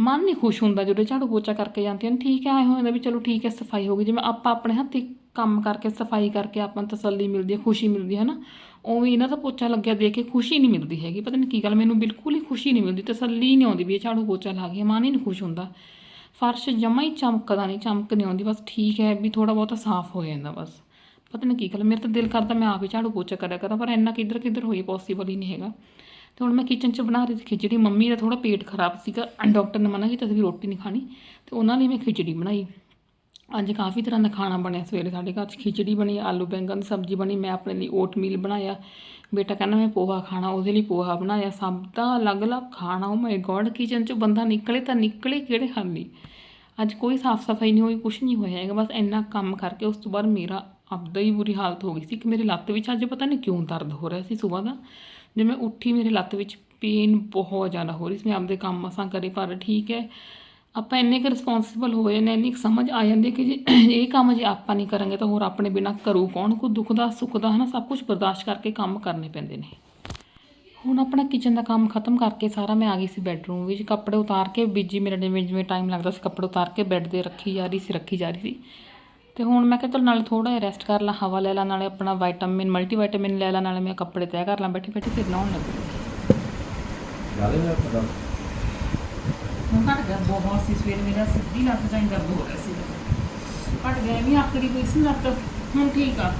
ਮਨ ਨਹੀਂ ਖੁਸ਼ ਹੁੰਦਾ ਜਦੋਂ ਝਾੜੂ ਪੋਚਾ ਕਰਕੇ ਜਾਂਦੀਆਂ ਨੇ। ਠੀਕ ਹੈ, ਆਏ ਹੋਏ ਨੇ ਵੀ ਚਲੋ ਠੀਕ ਹੈ, ਸਫ਼ਾਈ ਹੋ ਗਈ। ਜਿਵੇਂ ਆਪਾਂ ਆਪਣੇ ਹੱਥੀਂ ਕੰਮ ਕਰਕੇ, ਸਫ਼ਾਈ ਕਰਕੇ ਆਪਾਂ ਨੂੰ ਤਸੱਲੀ ਮਿਲਦੀ ਹੈ, ਖੁਸ਼ੀ ਮਿਲਦੀ ਹੈ ਨਾ ਉਵੇਂ ਇਹਨਾਂ ਦਾ ਪੋਚਾ ਲੱਗਿਆ ਦੇਖ ਕੇ ਖੁਸ਼ੀ ਨਹੀਂ ਮਿਲਦੀ ਹੈਗੀ। ਪਤਾ ਨਹੀਂ ਕੀ ਗੱਲ, ਮੈਨੂੰ ਬਿਲਕੁਲ ਹੀ ਖੁਸ਼ੀ ਨਹੀਂ ਮਿਲਦੀ, ਤਸੱਲੀ ਨਹੀਂ ਆਉਂਦੀ ਵੀ ਇਹ ਝਾੜੂ ਪੋਚਾ ਲਾ ਗਿਆ ਮਨ ਹੀ ਨਹੀਂ ਖੁਸ਼ ਹੁੰਦਾ। ਫਰਸ਼ ਜਮਾ ਹੀ ਚਮਕਦਾ ਨਹੀਂ, ਚਮਕ ਨਹੀਂ ਆਉਂਦੀ, ਬਸ ਠੀਕ ਹੈ ਵੀ ਥੋੜਾ ਬਹੁਤਾ ਸਾਫ਼ ਹੋ ਜਾਂਦਾ, ਬਸ। ਪਤਾ ਨਹੀਂ ਕੀ ਗੱਲ, ਮੇਰਾ ਤਾਂ ਦਿਲ ਕਰਦਾ ਮੈਂ ਆਪ ਹੀ ਝਾੜੂ ਪੋਚਾ ਕਰਿਆ ਕਰਾਂ, ਪਰ ਇੰਨਾ ਕਿੱਧਰ ਕਿੱਧਰ ਹੋਈ ਪੋਸੀਬਲ ਹੀ ਨਹੀਂ ਹੈਗਾ। ਤੇ ਹੁਣ ਮੈਂ ਕਿਚਨ 'ਚ ਬਣਾ ਰਹੀ ਸੀ, ਖਿਚੜੀ, ਮੰਮੀ ਦਾ ਥੋੜਾ ਪੇਟ ਖਰਾਬ ਸੀਗਾ ਡਾਕਟਰ ਨੇ ਮਨਾ ਕੀਤਾ ਸੀ ਵੀ ਰੋਟੀ ਨਹੀਂ ਖਾਣੀ, ਤੇ ਉਹਨਾਂ ਲਈ ਮੈਂ ਖਿਚੜੀ ਬਣਾਈ। ਅੱਜ ਕਾਫੀ ਤਰ੍ਹਾਂ ਦਾ ਖਾਣਾ ਬਣਿਆ ਸਵੇਰੇ ਸਾਡੇ ਘਰ 'ਚ, ਖਿਚੜੀ ਬਣੀ, ਆਲੂ ਬੈਂਗਣ ਦੀ ਸਬਜ਼ੀ ਬਣੀ, ਮੈਂ ਆਪਣੇ ਲਈ ਓਟ ਮੀਲ ਬਣਾਇਆ। ਬੇਟਾ ਕਹਿੰਦਾ ਮੈਂ ਪੋਹਾ ਖਾਣਾ, ਉਹਦੇ ਲਈ ਪੋਹਾ ਬਣਾਇਆ, ਸਭ ਦਾ ਅਲੱਗ-ਅਲੱਗ ਖਾਣਾ ਉਹ ਮਾਈ ਗੋਡ ਕਿਚਨ 'ਚ ਬੰਦਾ ਨਿਕਲੇ ਤਾਂ ਨਿਕਲੇ ਕਿਹੜੇ ਹਾਲ। ਅੱਜ ਕੋਈ ਸਾਫ਼ ਸਫ਼ਾਈ ਨਹੀਂ ਹੋਈ, ਕੁਛ ਨਹੀਂ ਹੋਇਆ ਹੈਗਾ, ਬਸ ਇੰਨਾ ਕੰਮ ਕਰਕੇ ਉਸ ਤੋਂ ਬਾਅਦ ਮੇਰਾ ਆਪਦਾ ਹੀ ਬੁਰੀ ਹਾਲਤ ਹੋ ਗਈ ਸੀ ਕਿ ਮੇਰੇ ਲੱਤ ਵਿੱਚ ਅੱਜ ਪਤਾ ਨਹੀਂ ਕਿਉਂ ਦਰਦ ਹੋ ਰਿਹਾ ਸੀ ਸਵੇਰ ਦਾ। ਜੇ ਮੈਂ ਉੱਠੀ ਮੇਰੇ ਲੱਤ ਵਿੱਚ ਪੇਨ ਬਹੁਤ ਜ਼ਿਆਦਾ ਹੋ ਰਹੀ ਸੀ। ਮੈਂ ਆਪਦੇ ਕੰਮ ਮਸਾਂ ਕਰੇ ਪਰ ਠੀਕ ਹੈ। ਆਪਾਂ ਇੰਨੇ ਕੁ ਰਿਸਪੌਂਸਿਬਲ ਹੋਏ ਨੇ, ਇੰਨੀ ਕੁ ਸਮਝ ਆ ਜਾਂਦੀ ਕਿ ਜੇ ਇਹ ਕੰਮ ਜੇ ਆਪਾਂ ਨਹੀਂ ਕਰਾਂਗੇ ਤਾਂ ਹੋਰ ਆਪਣੇ ਬਿਨਾਂ ਕਰੂ ਕੌਣ? ਕੋਈ ਦੁੱਖ ਦਾ, ਸੁੱਖ ਦਾ ਹਨਾ, ਸਭ ਕੁਝ ਬਰਦਾਸ਼ਤ ਕਰਕੇ ਕੰਮ ਕਰਨੇ ਪੈਂਦੇ ਨੇ। ਹੁਣ ਆਪਣਾ ਕਿਚਨ ਦਾ ਕੰਮ ਖਤਮ ਕਰਕੇ ਸਾਰਾ ਮੈਂ ਆ ਗਈ ਸੀ ਬੈੱਡਰੂਮ ਵਿੱਚ। ਕੱਪੜੇ ਉਤਾਰ ਕੇ ਬੀਜੀ ਮੇਰਾ ਜਿਵੇਂ ਜਿਵੇਂ ਟਾਈਮ ਲੱਗਦਾ ਸੀ, ਕੱਪੜੇ ਉਤਾਰ ਕੇ ਬੈੱਡ ਤੇ ਰੱਖੀ ਜਾ ਰਹੀ ਸੀ, ਰੱਖੀ ਜਾ ਰਹੀ ਸੀ। ਤੇ ਹੁਣ ਮੈਂ ਕਿਹਾ ਚਲ ਨਾਲੇ ਥੋੜਾ ਜਿਹਾ ਰੈਸਟ ਕਰ ਲਾਂ ਹਵਾ ਲੈ ਲਾਂ ਨਾਲੇ ਆਪਣਾ ਵਿਟਾਮਿਨ ਮਲਟੀ ਵਿਟਾਮਿਨ ਲੈ ਲਾਂ ਨਾਲੇ ਮੈਂ ਕੱਪੜੇ ਤੈਅ ਕਰ ਲਾਂ ਬੈਠੀ ਬੈਠੀ ਫਿਰ ਨਹਾਉਣ ਲੱਗੂਗੀ ਜ਼ਿਆਦਾ ਮੇਰਾ ਪਤਾ ਹੁਣ ਘਟ ਗਿਆ ਬਹੁਤ ਸੀ ਸਵੇਰ ਮੇਰਾ ਸਿੱਧੀ ਲੱਤ ਜਾਂ ਦਰਦ ਹੋ ਰਿਹਾ ਸੀ। ਘਟ ਗਿਆ ਵੀ ਆਕੜੀ ਪਈ ਸੀ ਲੱਤ? ਹੁਣ ਠੀਕ ਆ।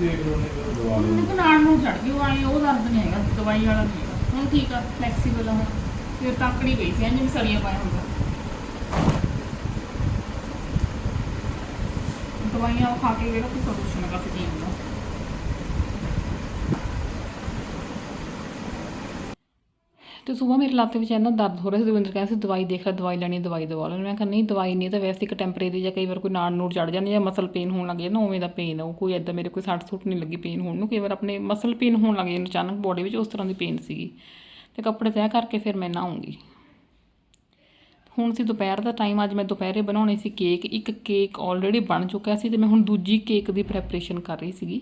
ਦੇਖ ਲਓ ਨੇ ਫਿਰ ਦਵਾ ਹੁਣ ਮੈਨੂੰ ਨਾਲ ਨੂੰ ਛੱਡ ਗਈ ਉਹ ਆਏ ਉਹ ਦਰਦ ਨਹੀਂ ਹੈਗਾ ਦਵਾਈ ਵਾਲਾ ਨਹੀਂ ਹੈਗਾ ਹੁਣ ਠੀਕ ਆ ਫਲੈਕਸੀਬਲ ਆ ਹੁਣ। ਫਿਰ ਤਾਕੜੀ ਪਈ ਸੀ ਜਿਵੇਂ ਸਰੀਆ ਪਾਇਆ ਹੁੰਦਾ ਦਵਾਈਆਂ ਖਾ ਕੇ ਜਿਹੜਾ ਕੋਈ ਸੋਲੂਸ਼ਨ ਹੈਗਾ ਫਿਰ ਦਾ ਤੇ ਸਵੇਰ ਮੇਰੇ ਲੱਤ ਵਿੱਚ ਇੰਨਾ ਦਰਦ ਹੋ ਰਿਹਾ ਸੀ, ਦਵਿੰਦਰ ਕਹਿੰਦਾ ਸੀ, ਦਵਾਈ ਦੇਖ ਲੈ, ਦਵਾਈ ਲੈਣੀ, ਦਵਾਈ ਦਵਾ ਲੈਣੀ ਮੈਂ ਕਿਹਾ, ਨਹੀਂ, ਦਵਾਈ ਨਹੀਂ ਤਾਂ ਵੈਸੇ ਇੱਕ ਟੈਂਪਰੇਰੀ ਜਾਂ ਕਈ ਵਾਰ ਕੋਈ ਨਾੜ ਨੂੜ ਚੜ ਜਾਂਦੀ ਜਾਂ ਮਸਲ ਪੇਨ ਹੋਣ ਲੱਗ ਜਾਂਦਾ ਉਵੇਂ ਦਾ ਪੇਨ ਆ ਉਹ। ਕੋਈ ਐਦਾਂ ਮੇਰੇ ਕੋਈ ਸੱਟ ਸੁੱਟ ਨਹੀਂ ਲੱਗੀ ਪੇਨ ਹੋਣ ਨੂੰ। ਕਈ ਵਾਰ ਆਪਣੇ ਮਸਲ ਪੇਨ ਹੋਣ ਲੱਗ ਜਾਂਦਾ ਅਚਾਨਕ ਬੋਡੀ ਵਿੱਚ ਉਸ ਤਰ੍ਹਾਂ ਦੀ ਪੇਨ ਸੀਗੀ। ਤੇ ਕੱਪੜੇ ਤੈਅ ਕਰਕੇ ਫਿਰ ਮੈਂ ਨਹਾਉਂਗੀ। ਹੁਣ ਸੀ ਦੁਪਹਿਰ ਦਾ ਟਾਈਮ ਅੱਜ ਮੈਂ ਦੁਪਹਿਰੇ ਬਣਾਉਣੇ ਸੀ ਕੇਕ ਇੱਕ ਕੇਕ ਆਲਰੇਡੀ ਬਣ ਚੁੱਕਿਆ ਸੀ ਤੇ ਮੈਂ ਹੁਣ ਦੂਜੀ ਕੇਕ ਦੀ ਪ੍ਰੈਪਰੇਸ਼ਨ ਕਰ ਰਹੀ ਸੀਗੀ।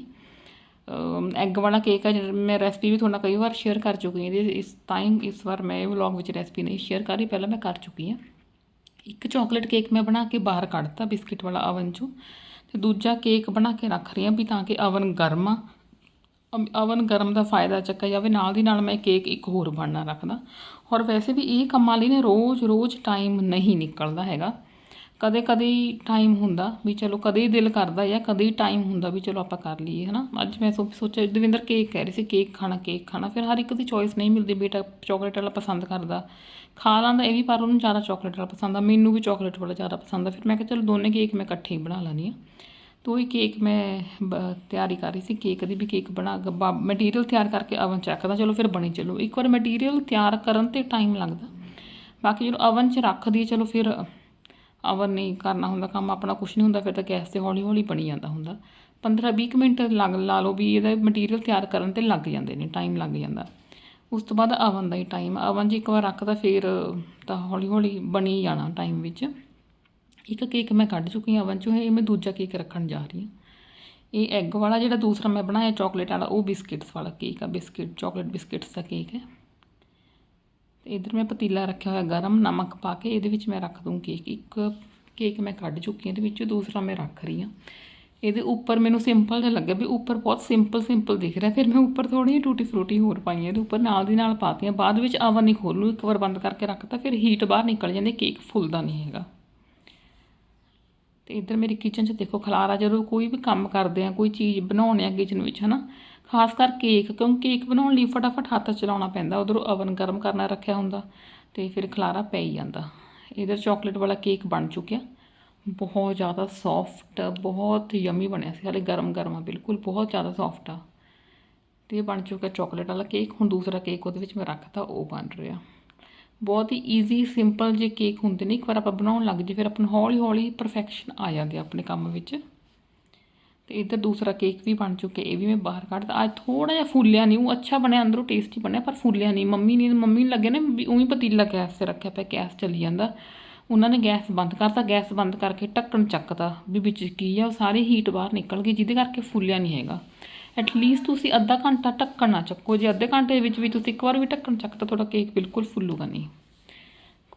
ਐਗ ਵਾਲਾ ਕੇਕ ਹੈ ਜਿਹੜਾ ਮੈਂ ਰੈਸਪੀ ਵੀ ਤੁਹਾਡਾ ਕਈ ਵਾਰ ਸ਼ੇਅਰ ਕਰ ਚੁੱਕੀ ਹਾਂ, ਇਹਦੇ ਇਸ ਟਾਈਮ ਇਸ ਵਾਰ ਮੈਂ ਇਹ ਵਲੌਗ ਵਿੱਚ ਰੈਸਪੀ ਨਹੀਂ ਸ਼ੇਅਰ ਕਰ ਰਹੀ, ਪਹਿਲਾਂ ਮੈਂ ਕਰ ਚੁੱਕੀ ਹਾਂ। ਇੱਕ ਚਾਕਲੇਟ ਕੇਕ ਮੈਂ ਬਣਾ ਕੇ ਬਾਹਰ ਕੱਢਤਾ, ਬਿਸਕਿਟ ਵਾਲਾ ਅਵਨ ਚੋਂ, ਤੇ ਦੂਜਾ ਕੇਕ ਬਣਾ ਕੇ ਰੱਖ ਰਹੀ ਹਾਂ ਵੀ ਤਾਂ ਕਿ ਅਵਨ ਗਰਮ ਆ ਅਵਨ ਗਰਮ ਦਾ ਫਾਇਦਾ ਚੱਕਿਆ ਜਾਵੇ, ਨਾਲ ਦੀ ਨਾਲ ਮੈਂ ਕੇਕ ਇੱਕ ਹੋਰ ਬਣਨਾ ਰੱਖਦਾ। ਔਰ ਵੈਸੇ ਵੀ ਇਹ ਕੰਮਾਂ ਲਈ ਨੇ ਰੋਜ਼ ਰੋਜ਼ ਟਾਈਮ ਨਹੀਂ ਨਿਕਲਦਾ ਹੈਗਾ। ਕਦੇ ਕਦੇ ਟਾਈਮ ਹੁੰਦਾ ਵੀ ਚਲੋ ਕਦੇ ਹੀ ਦਿਲ ਕਰਦਾ ਜਾਂ ਕਦੇ ਹੀ ਟਾਈਮ ਹੁੰਦਾ ਵੀ ਚਲੋ ਆਪਾਂ ਕਰ ਲਈਏ, ਹਨਾ? ਅੱਜ ਮੈਂ ਸੋ, ਸੋਚਿਆ ਦਵਿੰਦਰ ਕੇਕ ਕਹਿ ਰਹੀ ਸੀ, ਕੇਕ ਖਾਣਾ ਕੇਕ ਖਾਣਾ। ਫਿਰ ਹਰ ਇੱਕ ਦੀ ਚੋਇਸ ਨਹੀਂ ਮਿਲਦੀ, ਬੇਟਾ ਚਾਕਲੇਟ ਵਾਲਾ ਪਸੰਦ ਕਰਦਾ। ਖਾ ਲਾਂਦਾ, ਇਹ ਵੀ ਪਰ ਉਹਨੂੰ ਜ਼ਿਆਦਾ ਚਾਕਲੇਟ ਵਾਲਾ ਪਸੰਦ ਆ, ਮੈਨੂੰ ਵੀ ਚਾਕਲੇਟ ਵਾਲਾ ਜ਼ਿਆਦਾ ਪਸੰਦ ਆ। ਫਿਰ ਮੈਂ ਕਿਹਾ, ਚਲੋ ਦੋਨੇ ਕੇਕ ਮੈਂ ਇਕੱਠੇ ਹੀ ਬਣਾ ਲੈਣੀ ਆ ਤੋ ਹੀ ਕੇਕ ਮੈਂ ਬ- ਤਿਆਰੀ ਕਰ ਰਹੀ ਸੀ ਕੇਕ ਦੀ ਵੀ ਕੇਕ ਬਣਾ ਮਟੀਰੀਅਲ ਤਿਆਰ ਕਰਕੇ ਅਵਨ ਚ ਰੱਖਦਾ, ਚਲੋ ਫਿਰ ਬਣੀ ਚਲੋ। ਇੱਕ ਵਾਰ ਮਟੀਰੀਅਲ ਤਿਆਰ ਕਰਨ ਤੇ ਟਾਈਮ ਲੱਗਦਾ। ਬਾਕੀ ਜਦੋਂ ਅਵਨ 'ਚ ਰੱਖ ਦਈਏ ਚਲੋ ਫਿਰ ਅਵਨ ਨਹੀਂ ਕਰਨਾ ਹੁੰਦਾ ਕੰਮ, ਆਪਣਾ ਕੁਝ ਨਹੀਂ ਹੁੰਦਾ, ਫਿਰ ਤਾਂ ਗੈਸ ਤੇ ਹੌਲੀ ਹੌਲੀ ਬਣੀ ਜਾਂਦਾ ਹੁੰਦਾ। 15-20 ਮਿੰਟ ਲੱਗ, ਲਾ ਲਓ ਵੀ ਇਹਦਾ ਮਟੀਰੀਅਲ ਤਿਆਰ ਕਰਨ ਤੇ ਲੱਗ ਜਾਂਦੇ ਨੇ ਟਾਈਮ ਲੱਗ ਜਾਂਦਾ। ਉਸ ਤੋਂ ਬਾਅਦ ਅਵਨ ਦਾ ਹੀ ਟਾਈਮ ਅਵਨ 'ਚ ਇੱਕ ਵਾਰ ਰੱਖਦਾ, ਫਿਰ ਤਾਂ ਹੌਲੀ ਹੌਲੀ ਬਣੀ ਜਾਣਾ ਟਾਈਮ ਵਿੱਚ। ਇੱਕ ਕੇਕ ਮੈਂ ਕੱਢ ਚੁੱਕੀ ਹਾਂ ਅਵਨ 'ਚੋਂ, ਇਹ ਮੈਂ ਦੂਜਾ ਕੇਕ ਰੱਖਣ ਜਾ ਰਹੀ ਹਾਂ। ਇਹ ਐਗ ਵਾਲਾ ਜਿਹੜਾ ਦੂਸਰਾ ਮੈਂ ਬਣਾਇਆ ਚਾਕਲੇਟ ਵਾਲਾ, ਉਹ ਬਿਸਕਿਟਸ ਵਾਲਾ ਕੇਕ ਆ ਬਿਸਕਿਟ ਚਾਕਲੇਟ ਬਿਸਕਿਟਸ ਦਾ ਕੇਕ ਹੈ। ਤੇ ਇਧਰ ਮੈਂ ਪਤੀਲਾ ਰੱਖਿਆ ਹੋਇਆ ਗਰਮ ਨਮਕ ਪਾ ਕੇ, ਇਹਦੇ ਵਿੱਚ ਮੈਂ ਰੱਖ ਦੂੰ ਕੇਕ। ਇੱਕ ਕੇਕ ਮੈਂ ਕੱਢ ਚੁੱਕੀ ਹਾਂ, ਇਹਦੇ ਵਿੱਚ ਦੂਸਰਾ ਮੈਂ ਰੱਖ ਰਹੀ ਹਾਂ। ਇਹਦੇ ਉੱਪਰ ਮੈਨੂੰ ਸਿੰਪਲ ਜਿਹਾ ਲੱਗਿਆ ਵੀ ਉੱਪਰ ਬਹੁਤ ਸਿੰਪਲ ਸਿੰਪਲ ਦਿਖ ਰਿਹਾ, ਫਿਰ ਮੈਂ ਉੱਪਰ ਥੋੜੀ ਜਿਹੀ ਟੂਟੀ ਫਰੂਟੀ ਹੋਰ ਪਾਈਆਂ ਇਹਦੇ ਉੱਪਰ ਨਾਲ ਦੀ ਨਾਲ ਪਾਤੀਆਂ। ਬਾਅਦ ਵਿੱਚ ਅਵਨ ਨਹੀਂ ਖੋਲੂ, ਇੱਕ ਵਾਰ ਬੰਦ ਕਰਕੇ ਰੱਖਤਾ, ਫਿਰ ਹੀਟ ਬਾਹਰ ਨਿਕਲ ਜਾਂਦੀ, ਕੇਕ ਫੁੱਲਦਾ ਨਹੀਂ ਹੈਗਾ। ਤੇ ਇੱਧਰ ਮੇਰੀ ਕਿਚਨ 'ਚ ਦੇਖੋ ਖਲਾਰਾ, ਜਦੋਂ ਕੋਈ ਵੀ ਕੰਮ ਕਰਦੇ ਆ, ਕੋਈ ਚੀਜ਼ ਬਣਾਉਣੇ ਆ ਕਿਚਨ ਵਿੱਚ, ਹਨਾ? ਖਾਸ ਕਰ ਕੇਕ ਕਿਉਂਕਿ ਕੇਕ ਬਣਾਉਣ ਲਈ ਫਟਾਫਟ ਹੱਥ ਚਲਾਉਣਾ ਪੈਂਦਾ, ਉਧਰੋਂ ਅਵਨ ਗਰਮ ਕਰਨਾ ਰੱਖਿਆ ਹੁੰਦਾ ਤੇ ਫਿਰ ਖਲਾਰਾ ਪੈ ਹੀ ਜਾਂਦਾ। ਇਧਰ ਚਾਕਲੇਟ ਵਾਲਾ ਕੇਕ ਬਣ ਚੁੱਕਿਆ। ਬਹੁਤ ਜ਼ਿਆਦਾ ਸੌਫਟ ਬਹੁਤ ਯਮੀ ਬਣਿਆ ਸੀ, ਹਾਲੇ ਗਰਮ ਗਰਮ ਆ, ਬਿਲਕੁਲ ਬਹੁਤ ਜ਼ਿਆਦਾ ਸੌਫਟ ਆ। ਤੇ ਇਹ ਬਣ ਚੁੱਕਾ ਚਾਕਲੇਟ ਵਾਲਾ ਕੇਕ ਹੁਣ ਦੂਸਰਾ ਕੇਕ ਉਹਦੇ ਵਿੱਚ ਮੈਂ ਰੱਖਤਾ, ਉਹ ਬਣ ਰਿਹਾ। ਬਹੁਤ ਹੀ ਈਜ਼ੀ ਸਿੰਪਲ ਜੇ ਕੇਕ ਹੁੰਦੇ ਨੇ, ਇੱਕ ਵਾਰ ਆਪਾਂ ਬਣਾਉਣ ਲੱਗ ਜੇ ਫਿਰ ਆਪਾਂ ਨੂੰ ਹੌਲੀ ਹੌਲੀ ਪਰਫੈਕਸ਼ਨ ਆ ਜਾਂਦੀ ਆ ਆਪਣੇ ਕੰਮ ਵਿੱਚ। ਤੇ ਇੱਧਰ ਦੂਸਰਾ ਕੇਕ ਵੀ ਬਣ ਚੁੱਕਿਆ, ਇਹ ਵੀ ਮੈਂ ਬਾਹਰ ਕੱਢਦਾ ਅੱਜ ਥੋੜਾ ਜਿਹਾ ਫੁੱਲਿਆ ਨਹੀਂ, ਉਹ ਅੱਛਾ ਬਣਿਆ, ਅੰਦਰੋਂ ਟੇਸਟੀ ਬਣਿਆ, ਪਰ ਫੁੱਲਿਆ ਨਹੀਂ। ਮੰਮੀ ਨੇ, ਮੰਮੀ ਨੂੰ ਲੱਗਿਆ ਨਾ ਵੀ ਉਹੀ ਪਤੀਲਾ ਗੈਸ ਤੇ ਰੱਖਿਆ ਪਿਆ, ਗੈਸ ਚੱਲੀ ਜਾਂਦਾ। ਉਹਨਾਂ ਨੇ ਗੈਸ ਬੰਦ ਕਰਤਾ, ਗੈਸ ਬੰਦ ਕਰਕੇ ਢੱਕਣ ਚੱਕਤਾ ਵੀ ਵਿੱਚ ਕੀ ਆ, ਉਹ ਸਾਰੀ ਹੀਟ ਬਾਹਰ ਨਿਕਲ ਗਈ, ਜਿਹਦੇ ਕਰਕੇ ਫੁੱਲਿਆ ਨਹੀਂ ਹੈਗਾ। ਐਟਲੀਸਟ ਤੁਸੀਂ ਅੱਧਾ ਘੰਟਾ ਢੱਕਣ ਨਾ ਚੱਕੋ। ਜੇ ਅੱਧੇ ਘੰਟੇ ਦੇ ਵਿੱਚ ਵੀ ਤੁਸੀਂ ਇੱਕ ਵਾਰ ਵੀ ਢੱਕਣ ਚੱਕਤਾ ਤੁਹਾਡਾ ਕੇਕ ਬਿਲਕੁਲ ਫੁੱਲੂਗਾ ਨਹੀਂ।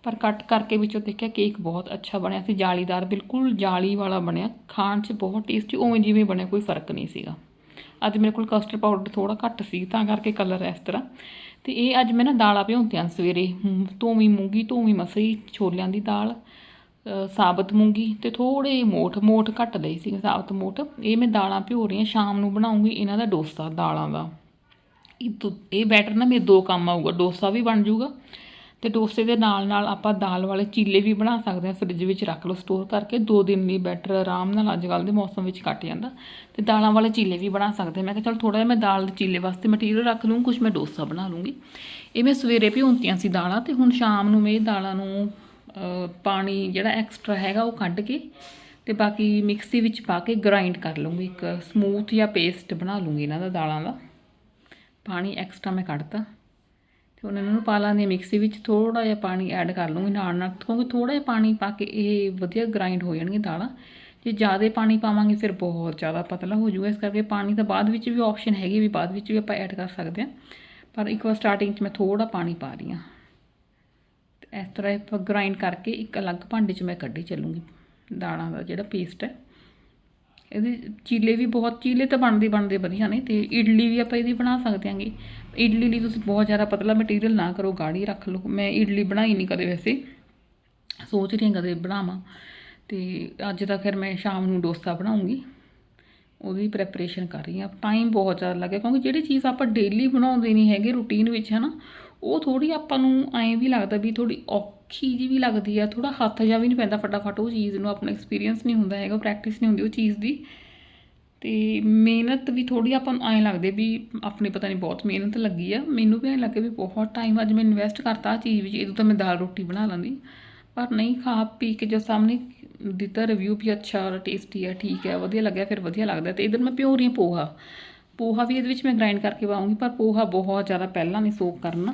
ਪਰ ਕੱਟ ਕਰਕੇ ਵਿੱਚੋਂ ਦੇਖਿਆ ਕੇਕ ਬਹੁਤ ਅੱਛਾ ਬਣਿਆ ਸੀ ਜਾਲੀਦਾਰ ਬਿਲਕੁਲ ਜਾਲੀ ਵਾਲਾ ਬਣਿਆ। ਖਾਣ 'ਚ ਬਹੁਤ ਟੇਸਟੀ ਉਵੇਂ ਜਿਵੇਂ ਬਣਿਆ ਕੋਈ ਫ਼ਰਕ ਨਹੀਂ ਸੀਗਾ। ਅੱਜ ਮੇਰੇ ਕੋਲ ਕਸਟਰਡ ਪਾਊਡਰ ਥੋੜਾ ਘੱਟ ਸੀ ਤਾਂ ਕਰਕੇ ਕਲਰ ਇਸ ਤਰ੍ਹਾਂ। ਤੇ ਇਹ ਅੱਜ ਮੈਂ ਨਾ ਦਾਲਾਂ ਭਿਉਂਤੀਆਂ ਸਵੇਰੇ। ਹਮ, ਧੋਵੀਂ ਮੂੰਗੀ ਧੋਵੀਂ ਮਸਰੀ ਛੋਲਿਆਂ ਦੀ ਦਾਲ। ਸਾਬਤ ਮੂੰਗੀ ਤੇ ਥੋੜੇ ਮੋਠ ਮੋਠ ਘੱਟ ਲਈ ਸੀ ਸਾਬਤ ਮੋਠ। ਇਹ ਮੈਂ ਦਾਲਾਂ ਭਿਓ ਰਹੀ ਹਾਂ, ਸ਼ਾਮ ਨੂੰ ਬਣਾਉਂਗੀ ਇਹਨਾਂ ਦਾ ਡੋਸਾ ਦਾਲਾਂ ਦਾ। ਇਹ ਦੁ- ਇਹ ਬੈਟਰ ਨਾ ਮੇਰੇ ਦੋ ਕੰਮ ਆਊਗਾ, ਡੋਸਾ ਵੀ ਬਣ ਜਾਊਗਾ ਤੇ ਡੋਸੇ ਦੇ ਨਾਲ ਨਾਲ ਆਪਾਂ ਦਾਲ ਵਾਲੇ ਚੀਲੇ ਵੀ ਬਣਾ ਸਕਦੇ ਹਾਂ, ਫ੍ਰਿਜ ਵਿੱਚ ਰੱਖ ਲਓ ਸਟੋਰ ਕਰਕੇ, ਦੋ ਦਿਨ ਲਈ ਬੈਟਰ ਆਰਾਮ ਨਾਲ ਅੱਜ ਕੱਲ੍ਹ ਦੇ ਮੌਸਮ ਵਿੱਚ ਕੱਟ ਜਾਂਦਾ ਤੇ ਦਾਲਾਂ ਵਾਲੇ ਚੀਲੇ ਵੀ ਬਣਾ ਸਕਦੇ ਮੈਂ ਕਿਹਾ ਚਲ ਥੋੜਾ ਜਿਹਾ ਮੈਂ ਦਾਲ ਦੇ ਚੀਲੇ ਵਾਸਤੇ ਮਟੀਰੀਅਲ ਰੱਖ ਲੂੰ ਕੁਝ ਮੈਂ ਡੋਸਾ ਬਣਾ ਲੂੰਗੀ ਇਹ ਮੈਂ ਸਵੇਰੇ ਭਿਉਂਤੀਆਂ ਸੀ ਦਾਲਾਂ ਤੇ ਹੁਣ ਸ਼ਾਮ ਨੂੰ ਮੈਂ ਇਹ ਦਾਲਾਂ ਨੂੰ ਪਾਣੀ ਜਿਹੜਾ ਐਕਸਟਰਾ ਹੈਗਾ ਉਹ ਕੱਢ ਕੇ ਤੇ ਬਾਕੀ ਮਿਕਸੀ ਵਿੱਚ ਪਾ ਕੇ ਗ੍ਰਾਈਂਡ ਕਰ ਲੂੰਗੀ ਇੱਕ ਸਮੂਥ ਜਾਂ ਪੇਸਟ ਬਣਾ ਲੂੰਗੀ ਇਹਨਾਂ ਦਾ, ਦਾਲਾਂ ਦਾ। ਪਾਣੀ ਐਕਸਟਰਾ ਮੈਂ ਕੱਢਤਾ। ਤੇ ਹੁਣ ਇਹਨਾਂ ਨੂੰ ਪਾ ਲਾਂਗੇ ਮਿਕਸੀ ਵਿੱਚ। ਥੋੜਾ ਜਿਹਾ ਪਾਣੀ ਐਡ ਕਰ ਲੂੰਗੀ ਨਾਲ ਨਾਲ, ਕਿਉਂਕਿ ਥੋੜਾ ਜਿਹਾ ਪਾਣੀ ਪਾ ਕੇ ਇਹ ਵਧੀਆ ਗ੍ਰਾਈਂਡ ਹੋ ਜਾਣਗੇ ਦਾਲਾਂ। ਜੇ ਜ਼ਿਆਦਾ ਪਾਣੀ ਪਾਵਾਂਗੇ ਫਿਰ ਬਹੁਤ ਜ਼ਿਆਦਾ ਪਤਲਾ ਹੋ ਜਾਊਗਾ। ਇਸ ਕਰਕੇ ਪਾਣੀ ਤਾਂ ਬਾਅਦ ਵਿੱਚ ਵੀ ਆਪਸ਼ਨ ਹੈਗੀ ਵੀ ਬਾਅਦ ਵਿੱਚ ਵੀ ਆਪਾਂ ਐਡ ਕਰ ਸਕਦੇ ਹਾਂ। ਪਰ ਇੱਕ ਵਾਰ ਸਟਾਰਟਿੰਗ 'ਚ ਮੈਂ ਥੋੜਾ ਪਾਣੀ ਪਾ ਰਹੀ ਹਾਂ। ਇਸ ਤਰ੍ਹਾਂ ਆਪਾਂ ਗ੍ਰਾਈਂਡ ਕਰਕੇ ਇੱਕ ਅਲੱਗ ਭਾਂਡੇ 'ਚ ਮੈਂ ਕੱਢੀ ਚੱਲੂੰਗੀ। ਦਾਲਾਂ ਦਾ ਜਿਹੜਾ ਪੇਸਟ ਹੈ। ਇਹਦੇ ਚੀਲੇ ਵੀ ਬਹੁਤ, ਚੀਲੇ ਤਾਂ ਬਣਦੇ ਬਣਦੇ ਵਧੀਆ ਨੇ ਤੇ ਇਡਲੀ ਵੀ ਆਪਾਂ ਇਹਦੀ ਬਣਾ ਸਕਦੇ ਆਂਗੇ ਇਡਲੀ ਲਈ ਤੁਸੀਂ ਬਹੁਤ ਜ਼ਿਆਦਾ ਪਤਲਾ ਮਟੀਰੀਅਲ ਨਾ ਕਰੋ, ਗਾੜੀ ਰੱਖ ਲਓ। ਮੈਂ ਇਡਲੀ ਬਣਾਈ ਨਹੀਂ ਕਦੇ ਵੈਸੇ। ਸੋਚ ਰਹੀ ਹਾਂ ਕਦੇ ਬਣਾਵਾਂ। ਤੇ ਅੱਜ ਤਾਂ ਫਿਰ ਮੈਂ ਸ਼ਾਮ ਨੂੰ ਡੋਸਾ ਬਣਾਉਂਗੀ। ਉਹਦੀ ਪ੍ਰੈਪਰੇਸ਼ਨ ਕਰ ਰਹੀ ਹਾਂ। ਟਾਈਮ ਬਹੁਤ ਜ਼ਿਆਦਾ ਲੱਗਿਆ ਕਿਉਂਕਿ ਜਿਹੜੀ ਚੀਜ਼ ਆਪਾਂ ਡੇਲੀ ਬਣਾਉਂਦੇ ਨਹੀਂ ਹੈਗੇ ਰੂਟੀਨ ਵਿੱਚ ਹੈ ਨਾ ਉਹ ਥੋੜੀ ਆਪਾਂ ਨੂੰ ਐਂ ਵੀ ਲੱਗਦਾ ਵੀ ਥੋੜੀ ਔਖੀ ਜੀ ਵੀ ਲੱਗਦੀ ਆ ਥੋੜਾ ਹੱਥ ਜਾ ਵੀ ਨਹੀਂ ਪੈਂਦਾ ਫਟਾਫਟ ਉਹ ਚੀਜ਼ ਨੂੰ, ਆਪਣਾ ਐਕਸਪੀਰੀਅੰਸ ਨਹੀਂ ਹੁੰਦਾ ਹੈਗਾ ਪ੍ਰੈਕਟਿਸ ਨਹੀਂ ਹੁੰਦੀ ਉਹ ਚੀਜ਼ ਦੀ। ਤੇ ਮਿਹਨਤ ਵੀ ਥੋੜੀ ਆਪਾਂ ਨੂੰ ਐਂ ਲੱਗਦੇ ਵੀ ਆਪਣੇ ਪਤਾ ਨਹੀਂ ਬਹੁਤ ਮਿਹਨਤ ਲੱਗੀ ਆ, ਮੈਨੂੰ ਵੀ ਐਂ ਲੱਗੇ ਵੀ ਬਹੁਤ ਟਾਈਮ ਅੱਜ ਮੈਂ ਇਨਵੈਸਟ ਕਰਤਾ ਆਹ ਚੀਜ਼ ਵਿੱਚ, ਇਹਦੋਂ ਤਾਂ ਮੈਂ ਦਾਲ ਰੋਟੀ ਬਣਾ ਲੈਂਦੀ ਪਰ ਨਹੀਂ, ਖਾ ਪੀ ਕੇ ਜੋ ਸਾਹਮਣੇ ਦਿੱਤਾ ਰਿਵਿਊ ਵੀ ਅੱਛਾ ਔਰ ਟੇਸਟੀ ਆ, ਠੀਕ ਹੈ ਵਧੀਆ ਲੱਗਿਆ, ਫਿਰ ਵਧੀਆ ਲੱਗਦਾ ਤੇ ਇਧਰ ਮੈਂ ਪਿਓ ਰਹੀ ਹਾਂ ਪੋਹਾ ਪੋਹਾ ਵੀ ਇਹਦੇ ਵਿੱਚ ਮੈਂ ਗ੍ਰਾਈਂਡ ਕਰਕੇ ਪਾਉਂਗੀ ਪਰ ਪੋਹਾ ਬਹੁਤ ਜ਼ਿਆਦਾ ਪਹਿਲਾਂ ਨਹੀਂ ਸੋਕ ਕਰਨਾ।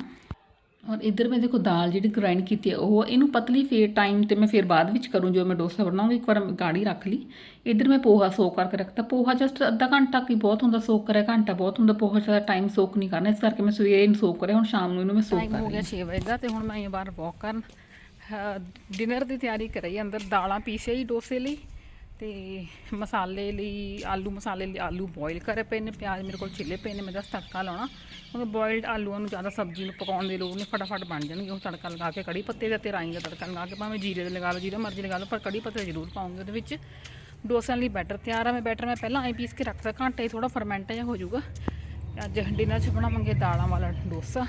ਔਰ ਇਧਰ ਮੈਂ ਦੇਖੋ ਦਾਲ ਜਿਹੜੀ ਗ੍ਰਾਈਂਡ ਕੀਤੀ ਹੈ ਉਹ ਇਹਨੂੰ ਪਤਲੀ ਫੇਰ ਟਾਈਮ ਤੇ ਮੈਂ ਫਿਰ ਬਾਅਦ ਵਿੱਚ ਕਰੂੰ ਜੋ ਮੈਂ ਡੋਸਾ ਬਣਾਉਂਗੀ ਇੱਕ ਵਾਰ ਗਾੜੀ ਰੱਖ ਲਈ। ਇਧਰ ਮੈਂ ਪੋਹਾ ਸੋਕ ਕਰਕੇ ਰੱਖਤਾ। ਪੋਹਾ ਜਸਟ ਅੱਧਾ ਘੰਟਾ ਕੀ ਬਹੁਤ ਹੁੰਦਾ ਸੋਕ ਕਰਿਆ ਘੰਟਾ ਬਹੁਤ ਹੁੰਦਾ ਪੋਹਾ ਜ਼ਿਆਦਾ ਟਾਈਮ ਸੋਕ ਨਹੀਂ ਕਰਨਾ। ਇਸ ਕਰਕੇ ਮੈਂ ਸਵੇਰੇ ਇਹਨੂੰ ਸੋਕ ਕਰਿਆ ਹੁਣ ਸ਼ਾਮ ਨੂੰ ਇਹਨੂੰ ਮੈਂ ਸੋਕ ਕਰ ਹੋ ਗਿਆ 6 ਵਜੇ ਦਾ ਤੇ ਹੁਣ ਮੈਂ ਇਹ ਬਾਹਰ ਵਾਕ ਕਰਨ। ਡਿਨਰ ਦੀ ਤਿਆਰੀ ਕਰਾਈ ਅੰਦਰ ਦਾਲਾਂ ਪੀਸੇ ਹੀ ਡੋਸੇ ਲਈ। ਤੇ ਮਸਾਲੇ ਲਈ, ਆਲੂ ਮਸਾਲੇ ਲਈ ਆਲੂ ਬੋਇਲ ਕਰੇ ਪਏ ਨੇ, ਪਿਆਜ਼ ਮੇਰੇ ਕੋਲ ਛਿੱਲੇ ਪਏ ਨੇ, ਮੈਂ ਜਸ ਤੜਕਾ ਲਾਉਣਾ। ਕਿਉਂਕਿ ਬੋਇਲਡ ਆਲੂਆਂ ਨੂੰ ਜ਼ਿਆਦਾ ਸਬਜ਼ੀ ਨੂੰ ਪਕਾਉਣ ਦੀ ਲੋੜ ਨਹੀਂ ਫਟਾਫਟ ਬਣ ਜਾਣਗੇ, ਉਹ ਤੜਕਾ ਲਗਾ ਕੇ ਕੜੀ ਪੱਤੇ ਦਾ ਤੇ ਰਾਈ ਦਾ ਤੜਕਾ ਲਗਾ ਕੇ, ਭਾਵੇਂ ਜੀਰੇ ਦੇ ਲਗਾ ਲਓ, ਜੀਰਾ ਮਰਜ਼ੀ ਲਗਾ ਲਓ, ਪਰ ਕੜੀ ਪੱਤੇ ਜ਼ਰੂਰ ਪਾਉਂਗੇ ਉਹਦੇ ਵਿੱਚ। ਡੋਸਿਆਂ ਲਈ ਬੈਟਰ ਤਿਆਰ ਆ, ਮੈਂ ਬੈਟਰ ਮੈਂ ਪਹਿਲਾਂ ਐਂ ਪੀਸ ਕੇ ਰੱਖਦਾ ਘੰਟੇ ਥੋੜਾ ਫਰਮੈਂਟ ਜਿਹਾ ਹੋ ਜਾਊਗਾ। ਤੇ ਅੱਜ ਡਿਨਰ 'ਚ ਬਣਾਵਾਂਗੇ ਦਾਲਾਂ ਵਾਲਾ ਡੋਸਾ।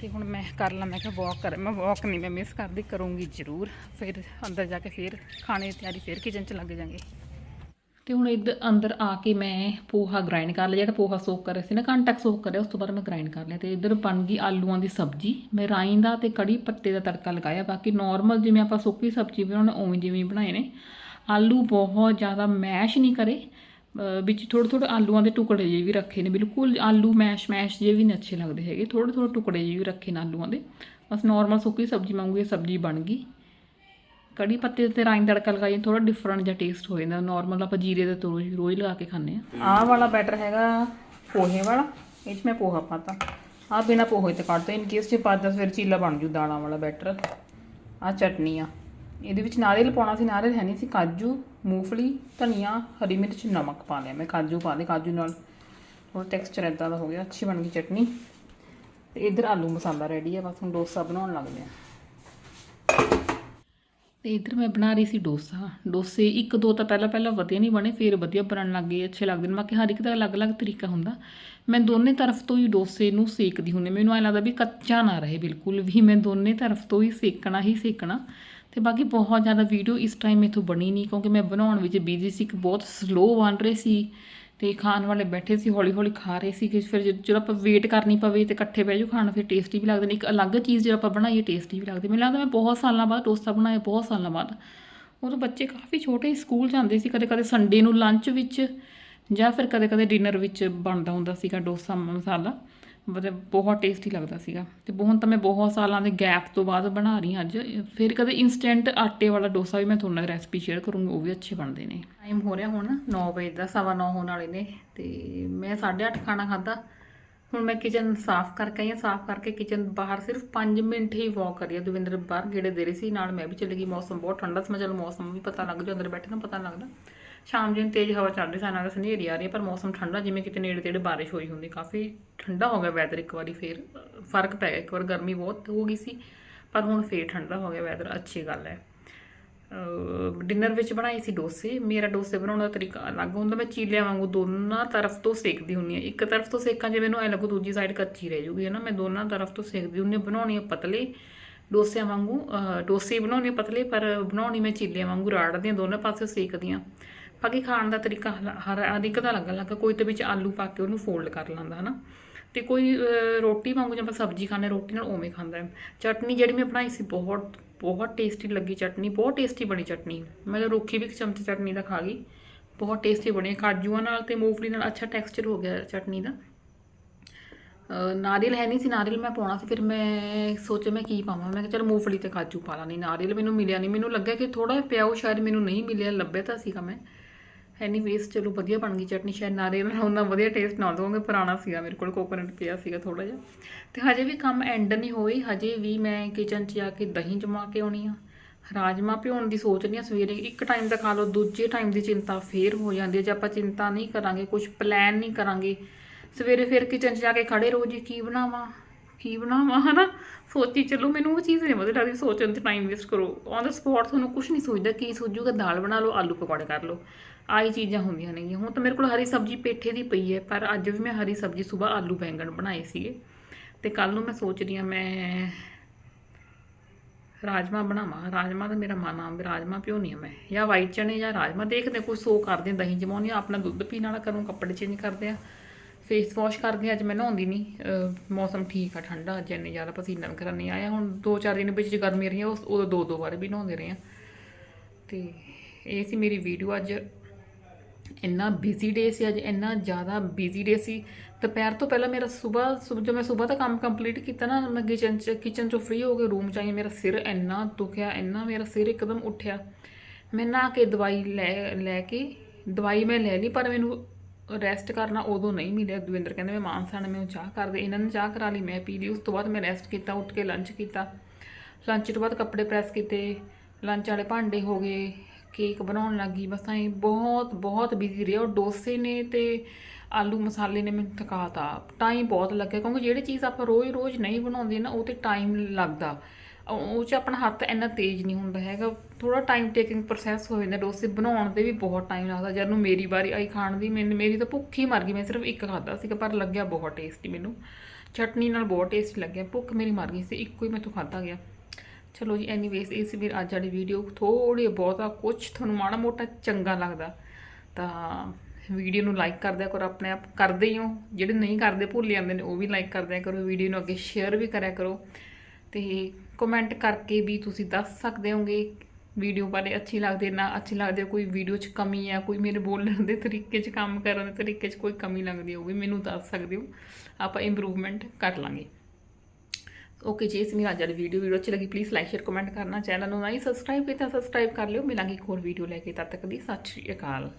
ਤੇ ਹੁਣ ਮੈਂ ਕਰ ਲਾਂ, ਮੈਂ ਕਿਹਾ ਵਾਕ ਕਰ, ਮੈਂ ਵਾਕ ਨਹੀਂ, ਮੈਂ ਮਿਸ ਕਰਦੀ, ਕਰੂੰਗੀ ਜ਼ਰੂਰ। ਫਿਰ ਅੰਦਰ ਜਾ ਕੇ ਫਿਰ ਖਾਣੇ ਦੀ ਤਿਆਰੀ ਫਿਰ ਕਿਚਨ 'ਚ ਲੱਗ ਜਾਾਂਗੇ। ਤੇ ਹੁਣ ਇੱਧਰ ਅੰਦਰ ਆ ਕੇ ਮੈਂ ਪੋਹਾ ਗ੍ਰਾਈਂਡ ਕਰ ਲਿਆ, ਜਿਹੜਾ ਪੋਹਾ ਸੋਕ ਕਰਿਆ ਸੀ ਨਾ, ਘੰਟਾ ਸੋਕ ਕਰਿਆ, ਉਸ ਤੋਂ ਬਾਅਦ ਮੈਂ ਗ੍ਰਾਈਂਡ ਕਰ ਲਿਆ। ਤੇ ਇੱਧਰ ਬਣ ਗਈ ਆਲੂਆਂ ਦੀ ਸਬਜ਼ੀ। ਮੈਂ ਰਾਈ ਦਾ ਤੇ ਕੜੀ ਪੱਤੇ ਦਾ ਤੜਕਾ ਲਗਾਇਆ, ਬਾਕੀ ਨਾਰਮਲ ਜਿਵੇਂ ਆਪਾਂ ਸੁੱਕੀ ਸਬਜ਼ੀ ਬਣਾਉਣਾ, ਉਵੇਂ ਜਿਵੇਂ ਬਣਾਏ ਨੇ। ਆਲੂ ਬਹੁਤ ਜ਼ਿਆਦਾ ਮੈਸ਼ ਨਹੀਂ ਕਰੇ। ਵਿੱਚ ਥੋੜ੍ਹੇ ਥੋੜ੍ਹੇ ਆਲੂਆਂ ਦੇ ਟੁਕੜੇ ਜਿਹੇ ਵੀ ਰੱਖੇ ਨੇ, ਬਿਲਕੁਲ ਆਲੂ ਮੈਸ਼ ਮੈਸ਼ ਜਿਹੇ ਵੀ ਨਹੀਂ ਅੱਛੇ ਲੱਗਦੇ ਹੈਗੇ, ਥੋੜ੍ਹੇ ਥੋੜ੍ਹੇ ਟੁਕੜੇ ਜਿਹੇ ਵੀ ਰੱਖੇ ਨੇ ਆਲੂਆਂ ਦੇ। ਬਸ ਨਾਰਮਲ ਸੁੱਕੀ ਸਬਜ਼ੀ ਵਾਂਗੂ ਇਹ ਸਬਜ਼ੀ ਬਣ ਗਈ। ਕੜੀ ਪੱਤੇ ਤੇ ਰਾਈ ਦਾ ਤੜਕਾ ਲਗਾਈਏ ਥੋੜਾ ਡਿਫਰੈਂਟ ਜਿਹਾ ਟੇਸਟ ਹੋ ਜਾਂਦਾ ਨਾਰਮਲ ਆਪਾਂ ਜੀਰੇ ਦੇ ਤੋਂ ਰੋਜ਼ ਲਗਾ ਕੇ ਖਾਂਦੇ ਆ ਆਹ ਵਾਲਾ ਬੈਟਰ ਹੈਗਾ ਪੋਹੇ ਵਾਲਾ, ਇਹ 'ਚ ਮੈਂ ਪੋਹਾ ਪਾਤਾ। ਆਹ ਬਿਨਾ ਪੋਹੇ ਤੇ ਕੱਢਦਾ ਇਨ ਕੇਸ ਚ ਪਾਦਾ ਫਿਰ ਚੀਲਾ ਬਣ ਜੂ, ਦਾਲਾਂ ਵਾਲਾ ਬੈਟਰ ਆਹ ਚਟਨੀ ਆ। ਇਹਦੇ ਵਿੱਚ ਨਾਰੀਅਲ ਪਾਉਣਾ ਸੀ, ਨਾਰੀਅਲ ਹੈ ਨਹੀਂ ਸੀ, ਕਾਜੂ, ਮੂੰਗਫਲੀ, ਧਨੀਆ, ਹਰੀ ਮਿਰਚ, ਨਮਕ ਪਾ ਲਿਆ ਮੈਂ, ਕਾਜੂ ਪਾ ਦੇ, ਕਾਜੂ ਨਾਲ। ਹੋਰ ਟੈਕਸਚਰ ਇਦਾਂ ਦਾ ਹੋ ਗਿਆ, ਅੱਛੀ ਬਣ ਗਈ ਚਟਨੀ। ਤੇ ਇਧਰ ਆਲੂ ਮਸਾਲਾ ਰੈਡੀ ਹੈ ਬਸ ਹੁਣ ਡੋਸਾ ਬਣਾਉਣ ਲੱਗਦੇ ਆ ਤੇ ਇਧਰ ਮੈਂ ਬਣਾ ਰਹੀ ਸੀ ਡੋਸਾ। ਡੋਸੇ ਇੱਕ ਦੋ ਤਾਂ ਪਹਿਲਾਂ ਪਹਿਲਾਂ ਵਧੀਆ ਨਹੀਂ ਬਣੇ, ਫਿਰ ਵਧੀਆ ਬਣਨ ਲੱਗ ਗਏ, ਅੱਛੇ ਲੱਗਦੇ ਨੇ। ਬਾਕੀ ਹਰ ਇੱਕ ਦਾ ਅਲੱਗ-ਅਲੱਗ ਤਰੀਕਾ ਹੁੰਦਾ। ਮੈਂ ਦੋਨੇ ਤਰਫ ਤੋਂ ਹੀ ਡੋਸੇ ਨੂੰ ਸੇਕਦੀ ਹੁੰਦੀ ਮੈਨੂੰ ਐਂ ਲੱਗਦਾ ਵੀ ਕੱਚਾ ਨਾ ਰਹੇ ਬਿਲਕੁਲ ਵੀ, ਮੈਂ ਦੋਨੇ ਤਰਫ ਤੋਂ ਹੀ ਸੇਕਣਾ ਹੀ ਸੇਕਣਾ। ਤੇ ਬਾਕੀ ਬਹੁਤ ਜ਼ਿਆਦਾ ਵੀਡੀਓ ਇਸ ਟਾਈਮ ਮੇਥੋਂ ਬਣੀ ਨਹੀਂ, ਕਿਉਂਕਿ ਮੈਂ ਬਣਾਉਣ ਵਿੱਚ ਬਿਜ਼ੀ ਸੀ ਕਿ ਬਹੁਤ ਸਲੋ ਬਣ ਰਹੇ ਸੀ ਤੇ ਖਾਣ ਵਾਲੇ ਬੈਠੇ ਸੀ ਹੌਲੀ ਹੌਲੀ ਖਾ ਰਹੇ ਸੀ, ਕਿ ਫਿਰ ਜਦ- ਜਦੋਂ ਆਪਾਂ ਵੇਟ ਕਰਨੀ ਪਵੇ ਤੇ ਇਕੱਠੇ ਬਹਿ ਜਾਓ ਖਾਣ, ਫਿਰ ਟੇਸਟੀ ਵੀ ਲੱਗਦੇ ਨੇ, ਇੱਕ ਅਲੱਗ ਚੀਜ਼ ਜਦੋਂ ਆਪਾਂ ਬਣਾਈਏ ਟੇਸਟੀ ਵੀ ਲੱਗਦੀ ਮੈਨੂੰ ਲੱਗਦਾ ਮੈਂ ਬਹੁਤ ਸਾਲਾਂ ਬਾਅਦ ਡੋਸਾ ਬਣਾਇਆ, ਬਹੁਤ ਸਾਲਾਂ ਬਾਅਦ। ਉਦੋਂ ਬੱਚੇ ਕਾਫੀ ਛੋਟੇ ਸਕੂਲ ਜਾਂਦੇ ਸੀ ਕਦੇ ਕਦੇ ਸੰਡੇ ਨੂੰ ਲੰਚ ਵਿੱਚ ਜਾਂ ਫਿਰ ਕਦੇ ਕਦੇ ਡਿਨਰ ਵਿੱਚ ਬਣਦਾ ਹੁੰਦਾ ਸੀਗਾ ਡੋਸਾ, ਮਸਾਲਾ। ਮਤਲਬ ਬਹੁਤ ਟੇਸਟੀ ਲੱਗਦਾ ਸੀਗਾ। ਤੇ ਹੁਣ ਤਾਂ ਮੈਂ ਬਹੁਤ ਸਾਲਾਂ ਦੇ ਗੈਪ ਤੋਂ ਬਾਅਦ ਬਣਾ ਰਹੀ ਹਾਂ ਅੱਜ। ਫਿਰ ਕਦੇ ਇਨਸਟੈਂਟ ਆਟੇ ਵਾਲਾ ਡੋਸਾ ਵੀ ਮੈਂ ਤੁਹਾਨੂੰ ਰੈਸਪੀ ਸ਼ੇਅਰ ਕਰੂੰਗੀ, ਉਹ ਵੀ ਅੱਛੇ ਬਣਦੇ ਨੇ। ਟਾਈਮ ਹੋ ਰਿਹਾ ਹੁਣ 9 ਵਜੇ ਦਾ, ਸਵਾ 9 ਹੋਣ ਵਾਲੇ ਨੇ। ਤੇ ਮੈਂ 8:30 ਖਾਣਾ ਖਾਦਾ ਹੁਣ ਮੈਂ ਕਿਚਨ ਸਾਫ਼ ਕਰਕੇ ਆਈ ਹਾਂ, ਸਾਫ਼ ਕਰਕੇ ਕਿਚਨ ਬਾਹਰ ਸਿਰਫ 5 ਮਿੰਟ ਹੀ ਵਾਕ ਕਰੀ ਆ ਦਵਿੰਦਰ ਬਾਹਰ ਗੇੜੇ ਦੇ ਰਹੀ ਸੀ, ਨਾਲ ਮੈਂ ਵੀ ਚਲੀ ਗਈ। ਮੌਸਮ ਬਹੁਤ ਠੰਡਾ ਸੀ। ਮੈਂ ਚਲ ਮੌਸਮ ਵੀ ਪਤਾ ਲੱਗ ਜਾ ਅੰਦਰ ਬੈਠੇ ਨਾ ਪਤਾ ਲੱਗਦਾ। ਸ਼ਾਮ ਜਿਨ ਤੇਜ਼ ਹਵਾ ਚੱਲ ਰਹੀ ਸੀ ਨਾਲ ਹਨੇਰੀ ਆ ਰਹੀ ਹੈ ਪਰ ਮੌਸਮ ਠੰਡਾ ਜਿਵੇਂ ਕਿਤੇ ਨੇੜੇ ਤੇੜੇ ਬਾਰਿਸ਼ ਹੋਈ ਹੁੰਦੀ ਕਾਫੀ ਠੰਡਾ ਹੋ ਗਿਆ ਵੈਦਰ ਇੱਕ ਵਾਰੀ ਫੇਰ ਫ਼ਰਕ ਪੈ ਗਿਆ ਇੱਕ ਵਾਰ ਗਰਮੀ ਬਹੁਤ ਹੋ ਗਈ ਸੀ ਪਰ ਹੁਣ ਫੇਰ ਠੰਡਾ ਹੋ ਗਿਆ ਵੈਦਰ ਅੱਛੀ ਗੱਲ ਹੈ। ਡਿਨਰ ਵਿੱਚ ਬਣਾਈ ਸੀ ਡੋਸੇ ਮੇਰਾ ਡੋਸੇ ਬਣਾਉਣ ਦਾ ਤਰੀਕਾ ਅਲੱਗ ਹੁੰਦਾ ਮੈਂ ਚੀਲਿਆਂ ਵਾਂਗੂ ਦੋਨਾਂ ਤਰਫ ਤੋਂ ਸੇਕਦੀ ਹੁੰਨੀ ਆ ਇੱਕ ਤਰਫ ਤੋਂ ਸੇਕਾਂ ਜੇ ਮੈਨੂੰ ਐ ਲੱਗੂ ਦੂਜੀ ਸਾਈਡ ਕੱਚੀ ਰਹਿ ਜੂਗੀ ਹੈ ਨਾ ਮੈਂ ਦੋਨਾਂ ਤਰਫ ਤੋਂ ਸੇਕਦੀ ਹੁੰਨੀ ਆ ਬਣਾਉਣੀ ਆ ਪਤਲੇ ਡੋਸਿਆਂ ਵਾਂਗੂ ਅਹ, ਡੋਸੇ ਬਣਾਉਣੇ ਪਤਲੇ ਪਰ ਬਣਾਉਣੀ ਮੈਂ ਚੀਲਿਆਂ ਵਾਂਗੂ ਰਾੜਦੀ ਆ ਦੋਨਾਂ ਪਾਸੇ ਸੇਕਦੀ ਆ ਬਾਕੀ ਖਾਣ ਦਾ ਤਰੀਕਾ ਹਰ ਹਰ ਹਰ ਇੱਕ ਦਾ ਅਲੱਗ ਅਲੱਗ, ਕੋਈ ਤੇ ਵਿੱਚ ਆਲੂ ਪਾ ਕੇ ਉਹਨੂੰ ਫੋਲਡ ਕਰ ਲੈਂਦਾ, ਹਨਾ। ਤੇ ਕੋਈ ਰੋਟੀ ਵਾਂਗੂ ਜਿਵੇਂ ਆਪਾਂ ਸਬਜ਼ੀ ਖਾਂਦੇ, ਰੋਟੀ ਨਾਲ ਉਵੇਂ ਖਾਂਦਾ। ਹੈ ਚਟਨੀ ਜਿਹੜੀ ਮੈਂ ਬਣਾਈ ਸੀ, ਬਹੁਤ ਬਹੁਤ ਟੇਸਟੀ ਲੱਗੀ ਚਟਨੀ, ਬਹੁਤ ਟੇਸਟੀ ਬਣੀ ਚਟਨੀ। ਮੈਂ ਤਾਂ ਰੁੱਖੀ ਵੀ ਇੱਕ ਚਮਚ ਚਟਨੀ ਦਾ ਖਾ ਗਈ। ਬਹੁਤ ਟੇਸਟੀ ਬਣੀ। ਕਾਜੂਆਂ ਨਾਲ ਤੇ ਮੂੰਗਫਲੀ ਨਾਲ ਅੱਛਾ ਟੈਕਸਚਰ ਹੋ ਗਿਆ ਚਟਨੀ ਦਾ। ਨਾਰੀਅਲ ਹੈ ਨਹੀਂ ਸੀ, ਨਾਰੀਅਲ ਮੈਂ ਪਾਉਣਾ ਸੀ, ਫਿਰ ਮੈਂ ਸੋਚਿਆ ਮੈਂ ਕੀ ਪਾਵਾਂ। ਮੈਂ ਕਿਹਾ ਚਲ ਮੂੰਗਫਲੀ ਤੇ ਕਾਜੂ ਪਾ ਲਾਂਗੀ ਨਾਰੀਅਲ ਮੈਨੂੰ ਮਿਲਿਆ ਨਹੀਂ। ਮੈਨੂੰ ਲੱਗਿਆ ਕਿ ਥੋੜਾ ਪਿਆ, ਉਹ ਸ਼ਾਇਦ ਮੈਨੂੰ ਨਹੀਂ ਮਿਲਿਆ, ਲੱਭਿਆ ਤਾਂ ਸੀਗਾ ਮੈਂ। ਐਨੀਵੇਸ ਚਲੋ ਵਧੀਆ ਬਣ ਗਈ ਚਟਨੀ, ਸ਼ਾਇਦ ਨਾਰੀਅਲ ਨਾਲ ਉਹਨਾਂ ਵਧੀਆ ਟੇਸਟ ਨਾ ਦੋਗੇ ਪੁਰਾਣਾ ਸੀਗਾ ਮੇਰੇ ਕੋਲ ਕੋਕੋਨਟ ਪਿਆ ਸੀਗਾ ਥੋੜਾ ਜਿਹਾ। ਤੇ ਹਜੇ ਵੀ ਕੰਮ ਐਂਡ ਨਹੀਂ ਹੋਈ ਹਜੇ ਵੀ ਮੈਂ ਕਿਚਨ 'ਚ ਜਾ ਕੇ ਦਹੀਂ ਜਮਾ ਕੇ ਆਉਣੀ ਆ। ਰਾਜਮਾ ਭਿਉਣ ਦੀ ਸੋਚ ਰਹੀ ਆ, ਸਵੇਰੇ ਇੱਕ ਟਾਈਮ ਦਾ ਖਾ ਲਓ, ਦੂਜੇ ਟਾਈਮ ਦੀ ਚਿੰਤਾ ਫੇਰ ਹੋ ਜਾਂਦੀ ਹੈ ਜੇ ਆਪਾਂ ਚਿੰਤਾ ਨਹੀਂ ਕਰਾਂਗੇ ਕੁਝ ਪਲਾਨ ਨਹੀਂ ਕਰਾਂਗੇ, ਸਵੇਰੇ ਫਿਰ ਕਿਚਨ 'ਚ ਜਾ ਕੇ ਖੜੇ ਰਹੋ ਜੀ, ਕੀ ਬਣਾਵਾਂ ਕੀ ਬਣਾਵਾਂ, ਹਨਾ? ਸੋਚੀ ਚੱਲੋ, ਮੈਨੂੰ ਉਹ ਚੀਜ਼ ਨਹੀਂ ਵਧੀਆ ਲੱਗਦੀ, ਸੋਚਣ 'ਚ ਟਾਈਮ ਵੇਸਟ ਕਰੋ। ਔਨ ਦਾ ਸਪੌਟ ਤੁਹਾਨੂੰ ਕੁਝ ਨਹੀਂ ਸੋਚਦਾ, ਕੀ ਸੋਚੂਗਾ? ਦਾਲ ਬਣਾ ਲਓ, ਆਲੂ ਪਕੌੜੇ ਕਰ ਲਓ। ਆਈ ਚੀਜ਼ਾਂ ਹੁੰਦੀਆਂ ਨੇਗੀਆਂ। ਹੁਣ ਤਾਂ ਮੇਰੇ ਕੋਲ ਹਰੀ ਸਬਜ਼ੀ ਪੇਠੇ ਦੀ ਪਈ ਹੈ ਪਰ ਅੱਜ ਵੀ ਮੈਂ ਹਰੀ ਸਬਜ਼ੀ ਸਵੇਰ ਆਲੂ ਬੈਂਗਣ ਬਣਾਏ ਸੀਗੇ ਤੇ ਕੱਲ ਨੂੰ ਮੈਂ ਸੋਚ ਰਹੀ ਹਾਂ ਮੈਂ ਰਾਜਮਾ ਬਣਾਵਾਂ। ਰਾਜਮਾ ਦਾ ਮੇਰਾ ਮਨ ਆ ਵੀ ਰਾਜਮਾ ਭਿਉਣੀ ਆ ਮੈਂ। ਜਾਂ ਵਾਈਟ ਚਨੇ ਜਾਂ ਰਾਜਮਾ ਦੇਖਦੇ ਕੋਈ ਸੋ ਕਰਦੇ ਹਾਂ, ਦਹੀਂ ਜਮਾਉਣੀ ਆ ਆਪਣਾ ਦੁੱਧ ਪੀਣ ਵਾਲਾ ਕਰੂੰ ਕੱਪੜੇ ਚੇਂਜ ਕਰਦੇ ਆ ਫੇਸ ਵਾਸ਼ ਕਰਦੇ ਆ ਅੱਜ ਮੈਂ ਨਹਾਉਂਦੀ ਨਹੀਂ। ਮੌਸਮ ਠੀਕ ਆ ਠੰਡਾ ਅੱਜ ਇੰਨੇ ਜ਼ਿਆਦਾ ਪਸੀਨਾ ਵਗੈਰਾ ਨਹੀਂ ਆਇਆ ਹੁਣ 2-4 ਦਿਨ ਵਿੱਚ ਜੇ ਗਰਮੀ ਰਹੀ ਆ ਉਸ- ਉਦੋਂ ਦੋ ਦੋ ਵਾਰ ਵੀ ਨਹਾਉਂਦੇ ਰਹੇ ਆ। ਤੇ ਇਹ ਸੀ ਮੇਰੀ ਵੀਡੀਓ ਅੱਜ। ਇੰਨਾ ਬਿਜ਼ੀ ਡੇ ਸੀ, ਅੱਜ ਇੰਨਾ ਜ਼ਿਆਦਾ ਬਿਜ਼ੀ ਡੇ ਸੀ। ਦੁਪਹਿਰ ਤੋਂ ਪਹਿਲਾਂ ਮੇਰਾ ਸਵੇਰ ਸੁਬ, ਜਦੋਂ ਮੈਂ ਸਵੇਰ ਦਾ ਕੰਮ ਕੰਪਲੀਟ ਕੀਤਾ ਨਾ, ਮੈਂ ਕਿਚਨ ਚ ਕਿਚਨ ਚੋਂ ਫ੍ਰੀ ਹੋ ਕੇ ਰੂਮ ਚ ਆਈ, ਮੇਰਾ ਸਿਰ ਇੰਨਾ ਦੁਖਿਆ, ਇੰਨਾ ਮੇਰਾ ਸਿਰ ਇੱਕਦਮ ਉੱਠਿਆ। ਮੈਂ ਨਹਾ ਕੇ ਦਵਾਈ ਲੈ ਲੈ ਕੇ, ਦਵਾਈ ਮੈਂ ਲੈ ਲਈ, ਪਰ ਮੈਨੂੰ ਰੈਸਟ ਕਰਨਾ ਉਦੋਂ ਨਹੀਂ ਮਿਲਿਆ। ਦਵਿੰਦਰ ਕਹਿੰਦੇ, ਮੈਂ ਮਾਨਸਾ ਨੇ ਮੈਨੂੰ ਚਾਹ ਕਰ ਦੇ। ਇਹਨਾਂ ਨੇ ਚਾਹ ਕਰਾ ਲਈ, ਮੈਂ ਪੀ ਲਈ। ਉਸ ਤੋਂ ਬਾਅਦ ਮੈਂ ਰੈਸਟ ਕੀਤਾ, ਉੱਠ ਕੇ ਲੰਚ ਕੀਤਾ। ਲੰਚ ਤੋਂ ਬਾਅਦ ਕੱਪੜੇ ਪ੍ਰੈਸ ਕੀਤੇ। ਲੰਚ ਵਾਲੇ ਭਾਂਡੇ ਹੋ ਗਏ। ਕੇਕ ਬਣਾਉਣ ਲੱਗੀ। ਬਸ ਐਂ ਬਹੁਤ ਬਹੁਤ ਬਿਜ਼ੀ ਰਿਹਾ ਉਹ ਡੋਸੇ ਨੇ ਤੇ ਆਲੂ ਮਸਾਲੇ ਨੇ ਮੈਨੂੰ ਥਕਾਤਾ। ਟਾਈਮ ਬਹੁਤ ਲੱਗਿਆ ਕਿਉਂਕਿ ਜਿਹੜੀ ਚੀਜ਼ ਆਪਾਂ ਰੋਜ਼-ਰੋਜ਼ ਨਹੀਂ ਬਣਾਉਂਦੇ ਨਾ, ਉਹ ਤੇ ਟਾਈਮ ਲੱਗਦਾ। ਉਹ 'ਚ ਆਪਣਾ ਹੱਥ ਇੰਨਾ ਤੇਜ਼ ਨਹੀਂ ਹੁੰਦਾ ਹੈਗਾ। ਥੋੜਾ ਟਾਈਮ ਟੇਕਿੰਗ ਪ੍ਰੋਸੈਸ ਹੋ ਜਾਂਦਾ। ਡੋਸੇ ਬਣਾਉਣ 'ਤੇ ਵੀ ਬਹੁਤ ਟਾਈਮ ਲੱਗਦਾ। ਜਦ ਨੂੰ ਮੇਰੀ ਵਾਰੀ ਆਈ ਖਾਣ ਦੀ, ਮੈਨੂੰ, ਮੇਰੀ ਤਾਂ ਭੁੱਖ ਹੀ ਮਰ ਗਈ। ਮੈਂ ਸਿਰਫ ਇੱਕ ਖਾਦਾ ਸੀਗਾ, ਪਰ ਲੱਗਿਆ ਬਹੁਤ ਟੇਸਟੀ ਮੈਨੂੰ। ਚਟਨੀ ਨਾਲ ਬਹੁਤ ਟੇਸਟੀ ਲੱਗਿਆ। ਭੁੱਖ ਮੇਰੀ ਮਰ ਗਈ ਸੀ। ਇੱਕੋ ਹੀ ਮੈਥੋਂ ਖਾਦਾ ਗਿਆ। ਚਲੋ ਜੀ ਐਨੀਵੇਸ ਇਹ ਸੀ ਮੇਰੀ ਅੱਜ ਵਾਲੀ ਵੀਡੀਓ ਥੋੜੀ ਬਹੁਤਾ ਕੁਝ ਤੁਹਾਨੂੰ ਮਾੜਾ ਮੋਟਾ ਚੰਗਾ ਲੱਗਦਾ, ਤਾਂ ਵੀਡੀਓ ਨੂੰ ਲਾਈਕ ਕਰ ਦਿਆ ਕਰੋ, ਆਪਣੇ ਆਪ ਕਰਦੇ ਹੀ ਹੋ। ਜਿਹੜੇ ਨਹੀਂ ਕਰਦੇ, ਭੁੱਲ ਜਾਂਦੇ ਨੇ, ਉਹ ਵੀ ਲਾਈਕ ਕਰ ਦਿਆ ਕਰੋ। ਵੀਡੀਓ ਨੂੰ ਅੱਗੇ ਸ਼ੇਅਰ ਵੀ ਕਰਿਆ ਕਰੋ। ਤੇ ਕਮੈਂਟ ਕਰਕੇ ਵੀ ਤੁਸੀਂ ਦੱਸ ਸਕਦੇ ਹੋਗੇ ਵੀਡੀਓ ਬਾਰੇ ਅੱਛੀ ਲੱਗਦੀ ਨਾ ਅੱਛੀ ਲੱਗਦੀ ਕੋਈ ਵੀਡੀਓ 'ਚ ਕਮੀ ਆ, ਕੋਈ ਮੇਰੇ ਬੋਲਣ ਦੇ ਤਰੀਕੇ 'ਚ, ਕੰਮ ਕਰਨ ਦੇ ਤਰੀਕੇ 'ਚ ਕੋਈ ਕਮੀ ਲੱਗਦੀ ਹੋਵੇ ਮੈਨੂੰ ਦੱਸ ਸਕਦੇ ਹੋ। ਆਪਾਂ ਇੰਪਰੂਵਮੈਂਟ ਕਰ ਲਾਂਗੇ। ਓਕੇ ਜੀ ਇਸ ਮੇਰੀ ਅੱਜ ਵੀਡੀਓ ਵੀਡੀਓ ਅੱਛੀ ਲੱਗੀ ਪਲੀਜ਼ ਲਾਈਕ ਸ਼ੇਅਰ ਕਮੈਂਟ ਕਰਨਾ। ਚੈਨਲ ਨੂੰ ਨਹੀਂ ਸਬਸਕ੍ਰਾਈਬ ਕੀਤਾ ਸਬਸਕ੍ਰਾਈਬ ਕਰ ਲਿਓ। ਮਿਲਾਂਗੇ ਇੱਕ ਹੋਰ ਵੀਡੀਓ ਲੈ ਕੇ। ਤਦ ਤੱਕ ਦੀ ਸਤਿ ਸ਼੍ਰੀ ਅਕਾਲ।